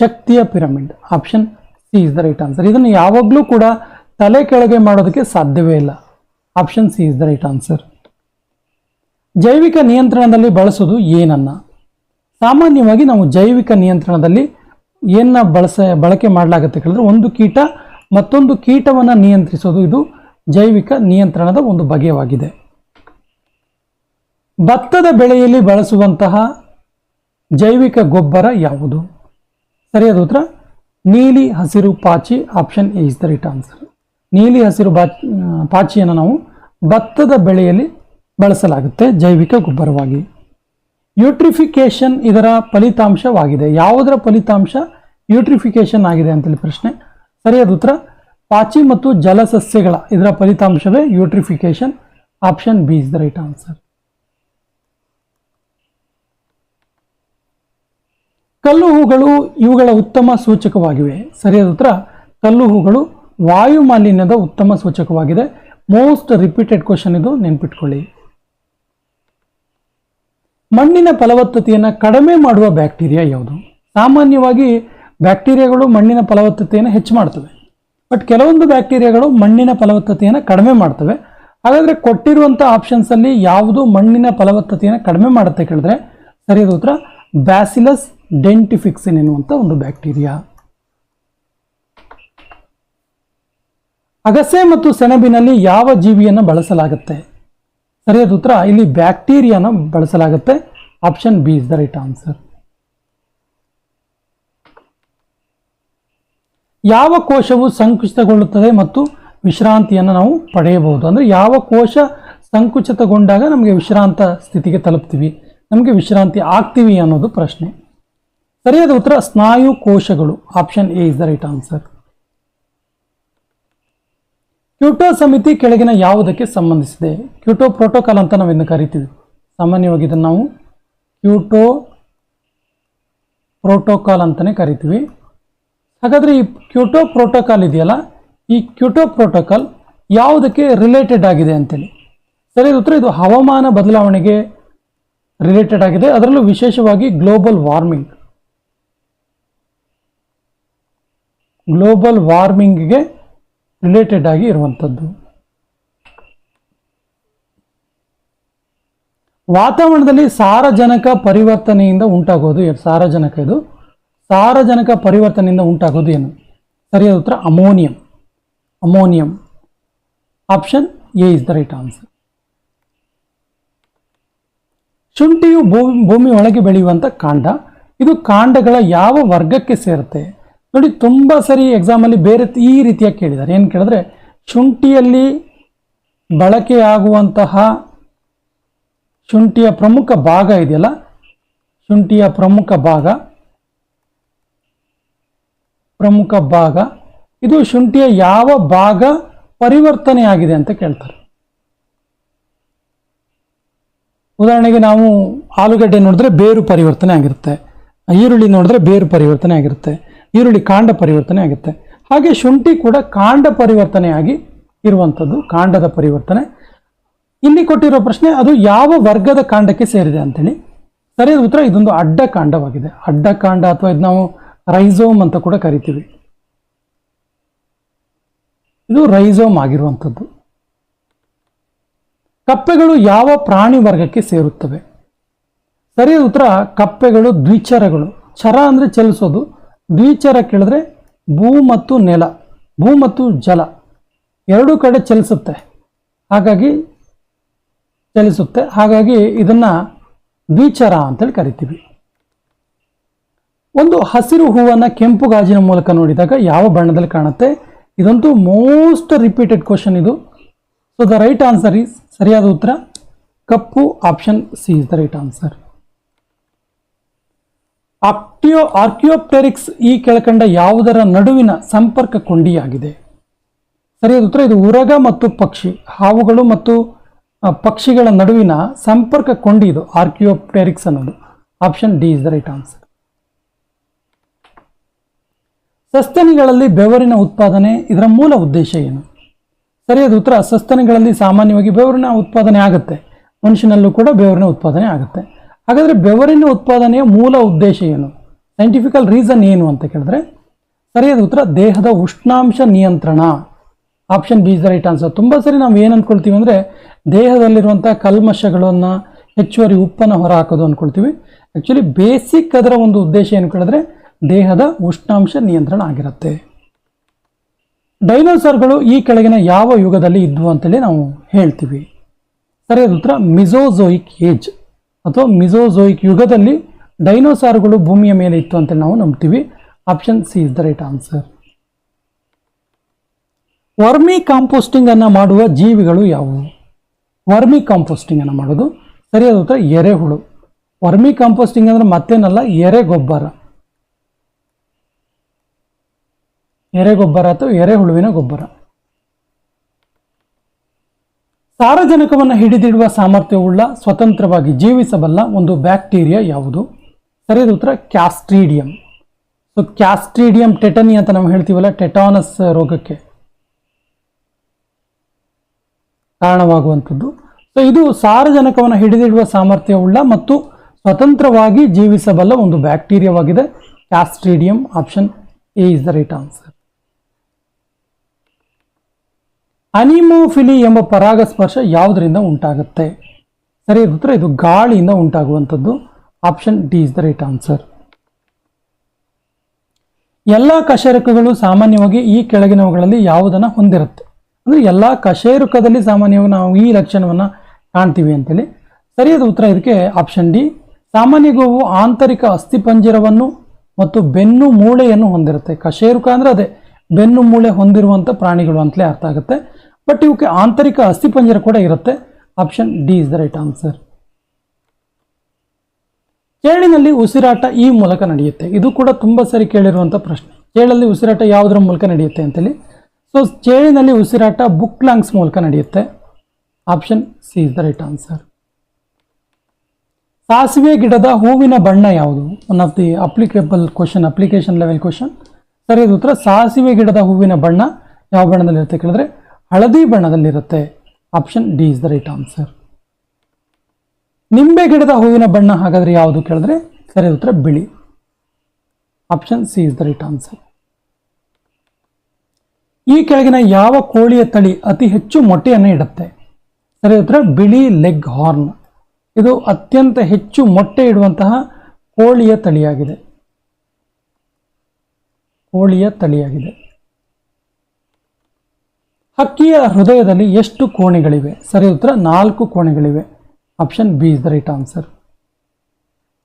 ಶಕ್ತಿಯ pyramid. Option C is the right answer. ಇದನ್ನು ಯಾವಾಗಲೂ ಕೂಡ ತಲೆ ಕೆಳಗೆ ಮಾಡೋದಕ್ಕೆ ಸಾಧ್ಯವೇ ಇಲ್ಲ. Option C is the right answer. ಜೈವಿಕ ನಿಯಂತ್ರಣದಲ್ಲಿ ಬಳಸೋದು ಏನನ್ನ? ಸಾಮಾನ್ಯವಾಗಿ ನಾವು ಜೈವಿಕ ನಿಯಂತ್ರಣದಲ್ಲಿ ಏನ ಬಳಸ, ಬಳಕೆ ಮಾಡಲಾಗುತ್ತೆ ಕೇಳಿದ್ರೆ ಒಂದು ಕೀಟ ಮತ್ತೊಂದು ಕೀಟವನ್ನು ನಿಯಂತ್ರಿಸೋದು ಇದು ಜೈವಿಕ ನಿಯಂತ್ರಣದ ಒಂದು ಬಗೆಯಾಗಿದೆ ಭತ್ತದ ಬೆಳೆಯಲ್ಲಿ ಬಳಸುವಂತಹ ಜೈವಿಕ ಗೊಬ್ಬರ ಯಾವುದು? ಸರಿಯಾದ ಉತ್ತರ, ನೀಲಿ ಹಸಿರು ಪಾಚಿ option A is the right answer ನೀಲಿ ಹಸಿರು ಪಾಚಿಯನ್ನು ನಾವು ಭತ್ತದ ಬೆಳೆಯಲ್ಲಿ ಬಳಸಲಾಗುತ್ತೆ, ಜೈವಿಕ ಗೊಬ್ಬರವಾಗಿ. ಯೂಟ್ರಿಫಿಕೇಶನ್ ಇದರ ಫಲಿತಾಂಶವಾಗಿದೆ. ಯಾವುದರ ಫಲಿತಾಂಶ? ಯೂಟ್ರಿಫಿಕೇಶನ್ ಆಗಿದೆ ಅಂತೇಳಿ ಪ್ರಶ್ನೆ. ಸರಿಯಾದ ಉತ್ತರ, ಪಾಚಿ ಮತ್ತು ಜಲಸಸ್ಯಗಳ ಇದರ ಫಲಿತಾಂಶವೇ eutrophication option B is the right answer ಕಲ್ಲು ಹೂಗಳು ಇವುಗಳ ಉತ್ತಮ ಸೂಚಕವಾಗಿವೆ. ಸರಿಯಾದ ಉತ್ತರ ಕಲ್ಲು ಹೂಗಳು ವಾಯು ಮಾಲಿನ್ಯದ ಉತ್ತಮ ಸೂಚಕವಾಗಿದೆ. ಮೋಸ್ಟ್ ರಿಪೀಟೆಡ್ ಕ್ವಶನ್ ಇದು, ನೆನ್ಪಿಟ್ಕೊಳ್ಳಿ. ಮಣ್ಣಿನ ಫಲವತ್ತತೆಯನ್ನು ಕಡಿಮೆ ಮಾಡುವ ಬ್ಯಾಕ್ಟೀರಿಯಾ ಯಾವುದು? ಸಾಮಾನ್ಯವಾಗಿ ಬ್ಯಾಕ್ಟೀರಿಯಾಗಳು ಮಣ್ಣಿನ ಫಲವತ್ತತೆಯನ್ನು ಹೆಚ್ಚು ಮಾಡ್ತವೆ. ಬಟ್ ಕೆಲವೊಂದು ಬ್ಯಾಕ್ಟೀರಿಯಾಗಳು ಮಣ್ಣಿನ ಫಲವತ್ತತೆಯನ್ನು ಕಡಿಮೆ ಮಾಡ್ತವೆ. ಹಾಗಾದರೆ ಕೊಟ್ಟಿರುವಂಥ ಆಪ್ಷನ್ಸಲ್ಲಿ ಯಾವುದು ಮಣ್ಣಿನ ಫಲವತ್ತತೆಯನ್ನು ಕಡಿಮೆ ಮಾಡುತ್ತೆ ಕೇಳಿದ್ರೆ? ಸರಿಯಾದ ಉತ್ತರ, ಬ್ಯಾಸಿಲಸ್ ಡೆಂಟಿಫಿಕ್ಸಿನ್ ಎನ್ನುವಂಥ ಒಂದು ಬ್ಯಾಕ್ಟೀರಿಯಾ. ಅಗಸೆ ಮತ್ತು ಸೆಣಬಿನಲ್ಲಿ ಯಾವ ಜೀವಿಯನ್ನು ಬಳಸಲಾಗುತ್ತೆ? ಸರಿಯಾದ ಉತ್ತರ, ಇಲ್ಲಿ ಬ್ಯಾಕ್ಟೀರಿಯಾನ ಬಳಸಲಾಗುತ್ತೆ. Option B is the right answer. ಯಾವ ಕೋಶವು ಸಂಕುಚಿತಗೊಳ್ಳುತ್ತದೆ ಮತ್ತು ವಿಶ್ರಾಂತಿಯನ್ನು ನಾವು ಪಡೆಯಬಹುದು? ಅಂದರೆ ಯಾವ ಕೋಶ ಸಂಕುಚಿತಗೊಂಡಾಗ ನಮಗೆ ವಿಶ್ರಾಂತ ಸ್ಥಿತಿಗೆ ತಲುಪ್ತೀವಿ? ನಮಗೆ ವಿಶ್ರಾಂತಿ ಆಗ್ತೀವಿ ಅನ್ನೋದು ಪ್ರಶ್ನೆ. ಸರಿಯಾದ ಉತ್ತರ, ಸ್ನಾಯು ಕೋಶಗಳು. Option A is the right answer Kyoto ಸಮಿತಿ ಕೆಳಗಿನ ಯಾವುದಕ್ಕೆ ಸಂಬಂಧಿಸಿದೆ? ಕ್ಯೂಟೋ ಪ್ರೋಟೋಕಾಲ್ ಅಂತ ನಾವಿನ್ನು ಕರಿತೀವಿ. ಸಾಮಾನ್ಯವಾಗಿ ಇದನ್ನು ನಾವು ಕ್ಯೂಟೋ ಪ್ರೋಟೋಕಾಲ್ ಅಂತಲೇ ಕರಿತೀವಿ. ಹಾಗಾದರೆ ಈ ಕ್ಯೂಟೋ ಪ್ರೋಟೋಕಾಲ್ ಇದೆಯಲ್ಲ? ಈ ಕ್ಯೂಟೋ ಪ್ರೋಟೋಕಾಲ್ ಯಾವುದಕ್ಕೆ ರಿಲೇಟೆಡ್ ಆಗಿದೆ ಅಂತೇಳಿ. ಸರಿಯಾದ ಉತ್ತರ, ಇದು ಹವಾಮಾನ ಬದಲಾವಣೆಗೆ ರಿಲೇಟೆಡ್ ಆಗಿದೆ. ಅದರಲ್ಲೂ ವಿಶೇಷವಾಗಿ ಗ್ಲೋಬಲ್ ವಾರ್ಮಿಂಗ್ ಗ್ಲೋಬಲ್ ವಾರ್ಮಿಂಗ್ಗೆ ರಿಲೇಟೆಡ್ ಆಗಿ ಇರುವಂಥದ್ದು. ವಾತಾವರಣದಲ್ಲಿ ಸಾರಜನಕ ಪರಿವರ್ತನೆಯಿಂದ ಉಂಟಾಗೋದು ಸಾರಜನಕ ಇದು. ಸಾರಜನಕ ಪರಿವರ್ತನೆಯಿಂದ ಉಂಟಾಗೋದು ಏನು? ಸರಿಯಾದ ಉತ್ತರ, ammonium. Ammonium. Option A is the right answer. ಶುಂಠಿಯು ಭೂಮಿ ಭೂಮಿ ಒಳಗೆ ಬೆಳೆಯುವಂಥ ಕಾಂಡ. ಇದು ಕಾಂಡಗಳ ಯಾವ ವರ್ಗಕ್ಕೆ ಸೇರುತ್ತೆ? ನೋಡಿ, ತುಂಬ ಸರಿ ಎಕ್ಸಾಮಲ್ಲಿ ಬೇರೆ ಈ ರೀತಿಯಾಗಿ ಕೇಳಿದ್ದಾರೆ. ಏನು ಕೇಳಿದ್ರೆ, ಶುಂಠಿಯಲ್ಲಿ ಬಳಕೆಯಾಗುವಂತಹ ಶುಂಠಿಯ ಪ್ರಮುಖ ಭಾಗ ಇದೆಯಲ್ಲ? ಶುಂಠಿಯ ಪ್ರಮುಖ ಭಾಗ ಪ್ರಮುಖ ಭಾಗ. ಇದು ಶುಂಠಿಯ ಯಾವ ಭಾಗ ಪರಿವರ್ತನೆ ಆಗಿದೆ ಅಂತ ಕೇಳ್ತಾರೆ. ಉದಾಹರಣೆಗೆ ನಾವು ಆಲೂಗಡ್ಡೆ ನೋಡಿದ್ರೆ ಬೇರು ಪರಿವರ್ತನೆ ಆಗಿರುತ್ತೆ. ಈರುಳ್ಳಿ ನೋಡಿದ್ರೆ ಬೇರು ಪರಿವರ್ತನೆ ಆಗಿರುತ್ತೆ. ಈರುಳ್ಳಿ ಕಾಂಡ ಪರಿವರ್ತನೆ ಆಗುತ್ತೆ. ಹಾಗೆ ಶುಂಠಿ ಕೂಡ ಕಾಂಡ ಪರಿವರ್ತನೆಯಾಗಿ ಇರುವಂಥದ್ದು, ಕಾಂಡದ ಪರಿವರ್ತನೆ. ಇಲ್ಲಿ ಕೊಟ್ಟಿರೋ ಪ್ರಶ್ನೆ, ಅದು ಯಾವ ವರ್ಗದ ಕಾಂಡಕ್ಕೆ ಸೇರಿದೆ ಅಂತೇಳಿ. ಸರಿಯಾದ ಉತ್ತರ, ಇದೊಂದು ಅಡ್ಡ ಕಾಂಡವಾಗಿದೆ. ಅಡ್ಡ ಕಾಂಡ ಅಥವಾ ಇದು ನಾವು ರೈಸೋಮ್ ಅಂತ ಕೂಡ ಕರಿತೀವಿ. ಇದು ರೈಸೋಮ್ ಆಗಿರುವಂಥದ್ದು. ಕಪ್ಪೆಗಳು ಯಾವ ಪ್ರಾಣಿ ವರ್ಗಕ್ಕೆ ಸೇರುತ್ತವೆ? ಸರಿಯಾದ ಉತ್ತರ, ಕಪ್ಪೆಗಳು ದ್ವಿಚರಗಳು. ಚರ ಅಂದರೆ ಚಲಿಸೋದು ದ್ವಿಚರ ಕೇಳಿದ್ರೆ ಭೂ ಮತ್ತು ನೆಲ, ಭೂ ಮತ್ತು ಜಲ ಎರಡೂ ಕಡೆ ಚಲಿಸುತ್ತೆ. ಹಾಗಾಗಿ ಚಲಿಸುತ್ತೆ. ಹಾಗಾಗಿ ಇದನ್ನು ದ್ವಿಚರ ಅಂತೇಳಿ ಕರಿತೀವಿ. ಒಂದು ಹಸಿರು ಹೂವನ್ನು ಕೆಂಪು ಗಾಜಿನ ಮೂಲಕ ನೋಡಿದಾಗ ಯಾವ ಬಣ್ಣದಲ್ಲಿ ಕಾಣುತ್ತೆ? ಇದಂತೂ ಮೋಸ್ಟ್ ರಿಪೀಟೆಡ್ ಕ್ವಶನ್ ಇದು. So the right answer is ಸರಿಯಾದ ಉತ್ತರ ಕಪ್ಪು option C is the right answer ಆಕ್ಟಿಯೋ archaeopteryx ಈ ಕೆಳಕಂಡ ಯಾವುದರ ನಡುವಿನ ಸಂಪರ್ಕ ಕೊಂಡಿಯಾಗಿದೆ ಸರಿಯಾದ ಉತ್ತರ, ಇದು ಉರಗ ಮತ್ತು ಪಕ್ಷಿ, ಹಾವುಗಳು ಮತ್ತು ಪಕ್ಷಿಗಳ ನಡುವಿನ ಸಂಪರ್ಕ ಕೊಂಡಿ ಇದು ಆರ್ಕಿಯೋಪ್ಟೆರಿಕ್ಸ್ ಅನ್ನೋದು. Option D is the right answer. ಸಸ್ತನಿಗಳಲ್ಲಿ ಬೆವರಿನ ಉತ್ಪಾದನೆ ಇದರ ಮೂಲ ಉದ್ದೇಶ ಏನು? ಸರಿಯಾದ ಉತ್ತರ, ಸಸ್ತನಿಗಳಲ್ಲಿ ಸಾಮಾನ್ಯವಾಗಿ ಬೆವರಿನ ಉತ್ಪಾದನೆ ಆಗುತ್ತೆ. ಮನುಷ್ಯನಲ್ಲೂ ಕೂಡ ಬೆವರಿನ ಉತ್ಪಾದನೆ ಆಗುತ್ತೆ. ಹಾಗಾದರೆ ಬೆವರಿನ ಉತ್ಪಾದನೆಯ ಮೂಲ ಉದ್ದೇಶ ಏನು? ಸೈಂಟಿಫಿಕಲ್ ರೀಸನ್ ಏನು ಅಂತ ಕೇಳಿದ್ರೆ, ಸರಿಯಾದ ಉತ್ತರ, ದೇಹದ ಉಷ್ಣಾಂಶ ನಿಯಂತ್ರಣ. Option B is the right answer ತುಂಬ ಸರಿ ನಾವು ಏನು ಅಂದ್ಕೊಳ್ತೀವಿ ಅಂದರೆ ದೇಹದಲ್ಲಿರುವಂಥ ಕಲ್ಮಶಗಳನ್ನು ಹೆಚ್ಚುವರಿ ಉಪ್ಪನ್ನು ಹೊರಹಾಕೋದು ಅಂದ್ಕೊಳ್ತೀವಿ ಆ್ಯಕ್ಚುಲಿ ಬೇಸಿಕ್ ಅದರ ಒಂದು ಉದ್ದೇಶ ಏನು ಕೇಳಿದ್ರೆ, ದೇಹದ ಉಷ್ಣಾಂಶ ನಿಯಂತ್ರಣ ಆಗಿರುತ್ತೆ. ಡೈನೋಸಾರ್ಗಳು ಈ ಕೆಳಗಿನ ಯಾವ ಯುಗದಲ್ಲಿ ಇದ್ವು ಅಂತೇಳಿ ನಾವು ಹೇಳ್ತೀವಿ. ಸರಿಯಾದ ಉತ್ತರ ಮಿಸೋಝೋಯಿಕ್ ಏಜ್ ಅಥವಾ ಮಿಸೋಝೋಯಿಕ್ ಯುಗದಲ್ಲಿ ಡೈನೋಸಾರ್ಗಳು ಭೂಮಿಯ ಮೇಲೆ ಇತ್ತು ಅಂತ ನಾವು ನಂಬ್ತೀವಿ. Option C is the right answer vermicomposting ಅನ್ನು ಮಾಡುವ ಜೀವಿಗಳು ಯಾವುವು? ವರ್ಮಿ ಕಾಂಪೋಸ್ಟಿಂಗ್ ಅನ್ನು ಮಾಡೋದು ಸರಿಯಾದ ಉತ್ತರ ಎರೆಹುಳು. ವರ್ಮಿ ಕಾಂಪೋಸ್ಟಿಂಗ್ ಅಂದ್ರೆ ಮತ್ತೇನಲ್ಲ ಎರೆ ಗೊಬ್ಬರ ಎರೆಗೊಬ್ಬರ ಅಥವಾ ಎರೆಹುಳುವಿನ ಗೊಬ್ಬರ. ಸಾರಜನಕವನ್ನು ಹಿಡಿದಿಡುವ ಸಾಮರ್ಥ್ಯವುಳ್ಳ, ಸ್ವತಂತ್ರವಾಗಿ ಜೀವಿಸಬಲ್ಲ ಒಂದು ಬ್ಯಾಕ್ಟೀರಿಯಾ ಯಾವುದು? ಸರಿಯಾದ ಉತ್ತರ, ಕ್ಯಾಸ್ಟ್ರೀಡಿಯಂ. ಸೊ ಕ್ಯಾಸ್ಟ್ರೀಡಿಯಂ ಟೆಟನಿ ಅಂತ ನಾವು ಹೇಳ್ತೀವಲ್ಲ, ಟೆಟಾನಸ್ ರೋಗಕ್ಕೆ ಕಾರಣವಾಗುವಂಥದ್ದು. ಸೊ ಇದು ಸಾರಜನಕವನ್ನು ಹಿಡಿದಿಡುವ ಸಾಮರ್ಥ್ಯವುಳ್ಳ ಮತ್ತು ಸ್ವತಂತ್ರವಾಗಿ ಜೀವಿಸಬಲ್ಲ ಒಂದು ಬ್ಯಾಕ್ಟೀರಿಯಾವಾಗಿದೆ. Clostridium, option A is the right answer. Anemophily ಎಂಬ ಪರಾಗಸ್ಪರ್ಶ ಯಾವುದರಿಂದ ಉಂಟಾಗುತ್ತೆ? ಸರಿಯಾದ ಉತ್ತರ ಇದು ಗಾಳಿಯಿಂದ ಉಂಟಾಗುವಂಥದ್ದು. Option D is the right answer. ಎಲ್ಲ ಕಶೇರುಕಗಳು ಸಾಮಾನ್ಯವಾಗಿ ಈ ಕೆಳಗಿನವುಗಳಲ್ಲಿ ಯಾವುದನ್ನು ಹೊಂದಿರುತ್ತೆ? ಅಂದರೆ ಎಲ್ಲ ಕಶೇರುಕದಲ್ಲಿ ಸಾಮಾನ್ಯವಾಗಿ ನಾವು ಈ ಲಕ್ಷಣವನ್ನು ಕಾಣ್ತೀವಿ ಅಂತೇಳಿ. ಸರಿಯಾದ ಉತ್ತರ ಇದಕ್ಕೆ ಆಪ್ಷನ್ ಡಿ. ಸಾಮಾನ್ಯ ಗೋವು ಆಂತರಿಕ ಅಸ್ಥಿಪಂಜರವನ್ನು ಮತ್ತು ಬೆನ್ನು ಮೂಳೆಯನ್ನು ಹೊಂದಿರುತ್ತೆ. ಕಶೇರುಕ ಅಂದರೆ ಅದೇ ಬೆನ್ನು ಮೂಳೆ ಹೊಂದಿರುವಂಥ ಪ್ರಾಣಿಗಳು ಅಂತಲೇ ಅರ್ಥ ಆಗುತ್ತೆ. ಬಟ್ ಇವಕ್ಕೆ ಆಂತರಿಕ ಅಸ್ಥಿಪಂಜರ ಕೂಡ ಇರುತ್ತೆ. Option D is the right answer ಚೇಳಿನಲ್ಲಿ ಉಸಿರಾಟ ಈ ಮೂಲಕ ನಡೆಯುತ್ತೆ. ಇದು ಕೂಡ ತುಂಬ ಸರಿ ಕೇಳಿರುವಂಥ ಪ್ರಶ್ನೆ. ಚೇಳಲ್ಲಿ ಉಸಿರಾಟ ಯಾವುದರ ಮೂಲಕ ನಡೆಯುತ್ತೆ ಅಂತೇಳಿ. ಸೊ ಚೇಳಿನಲ್ಲಿ ಉಸಿರಾಟ ಬುಕ್ ಲಾಂಗ್ಸ್ ಮೂಲಕ ನಡೆಯುತ್ತೆ. Option C is the right answer ಸಾಸಿವೆ ಗಿಡದ ಹೂವಿನ ಬಣ್ಣ ಯಾವುದು? One of the applicable question application level question ಸರಿಯಾದ ಉತ್ತರ. ಸಾಸಿವೆ ಗಿಡದ ಹೂವಿನ ಬಣ್ಣ ಯಾವ ಬಣ್ಣದಲ್ಲಿರುತ್ತೆ ಕೇಳಿದ್ರೆ? ಹಳದಿ ಬಣ್ಣದಲ್ಲಿರುತ್ತೆ. Option D is the right answer ನಿಂಬೆ ಗಿಡದ ಹೂವಿನ ಬಣ್ಣ ಹಾಗಾದ್ರೆ ಯಾವುದು ಕೇಳಿದ್ರೆ? ಸರಿ ಉತ್ತರ ಬಿಳಿ. Option C is the right answer ಈ ಕೆಳಗಿನ ಯಾವ ಕೋಳಿಯ ತಳಿ ಅತಿ ಹೆಚ್ಚು ಮೊಟ್ಟೆಯನ್ನು ಇಡುತ್ತೆ? ಸರಿ ಉತ್ತರ ಬಿಳಿ ಲೆಗ್ ಹಾರ್ನ್. ಇದು ಅತ್ಯಂತ ಹೆಚ್ಚು ಮೊಟ್ಟೆ ಇಡುವಂತಹ ಕೋಳಿಯ ತಳಿಯಾಗಿದೆ. ಕೋಳಿಯ ತಳಿಯಾಗಿದೆ. ಹಕ್ಕಿಯ ಹೃದಯದಲ್ಲಿ ಎಷ್ಟು ಕೋಣೆಗಳಿವೆ? ಸರಿ ಉತ್ತರ, ನಾಲ್ಕು ಕೋಣೆಗಳಿವೆ. Option B is the right answer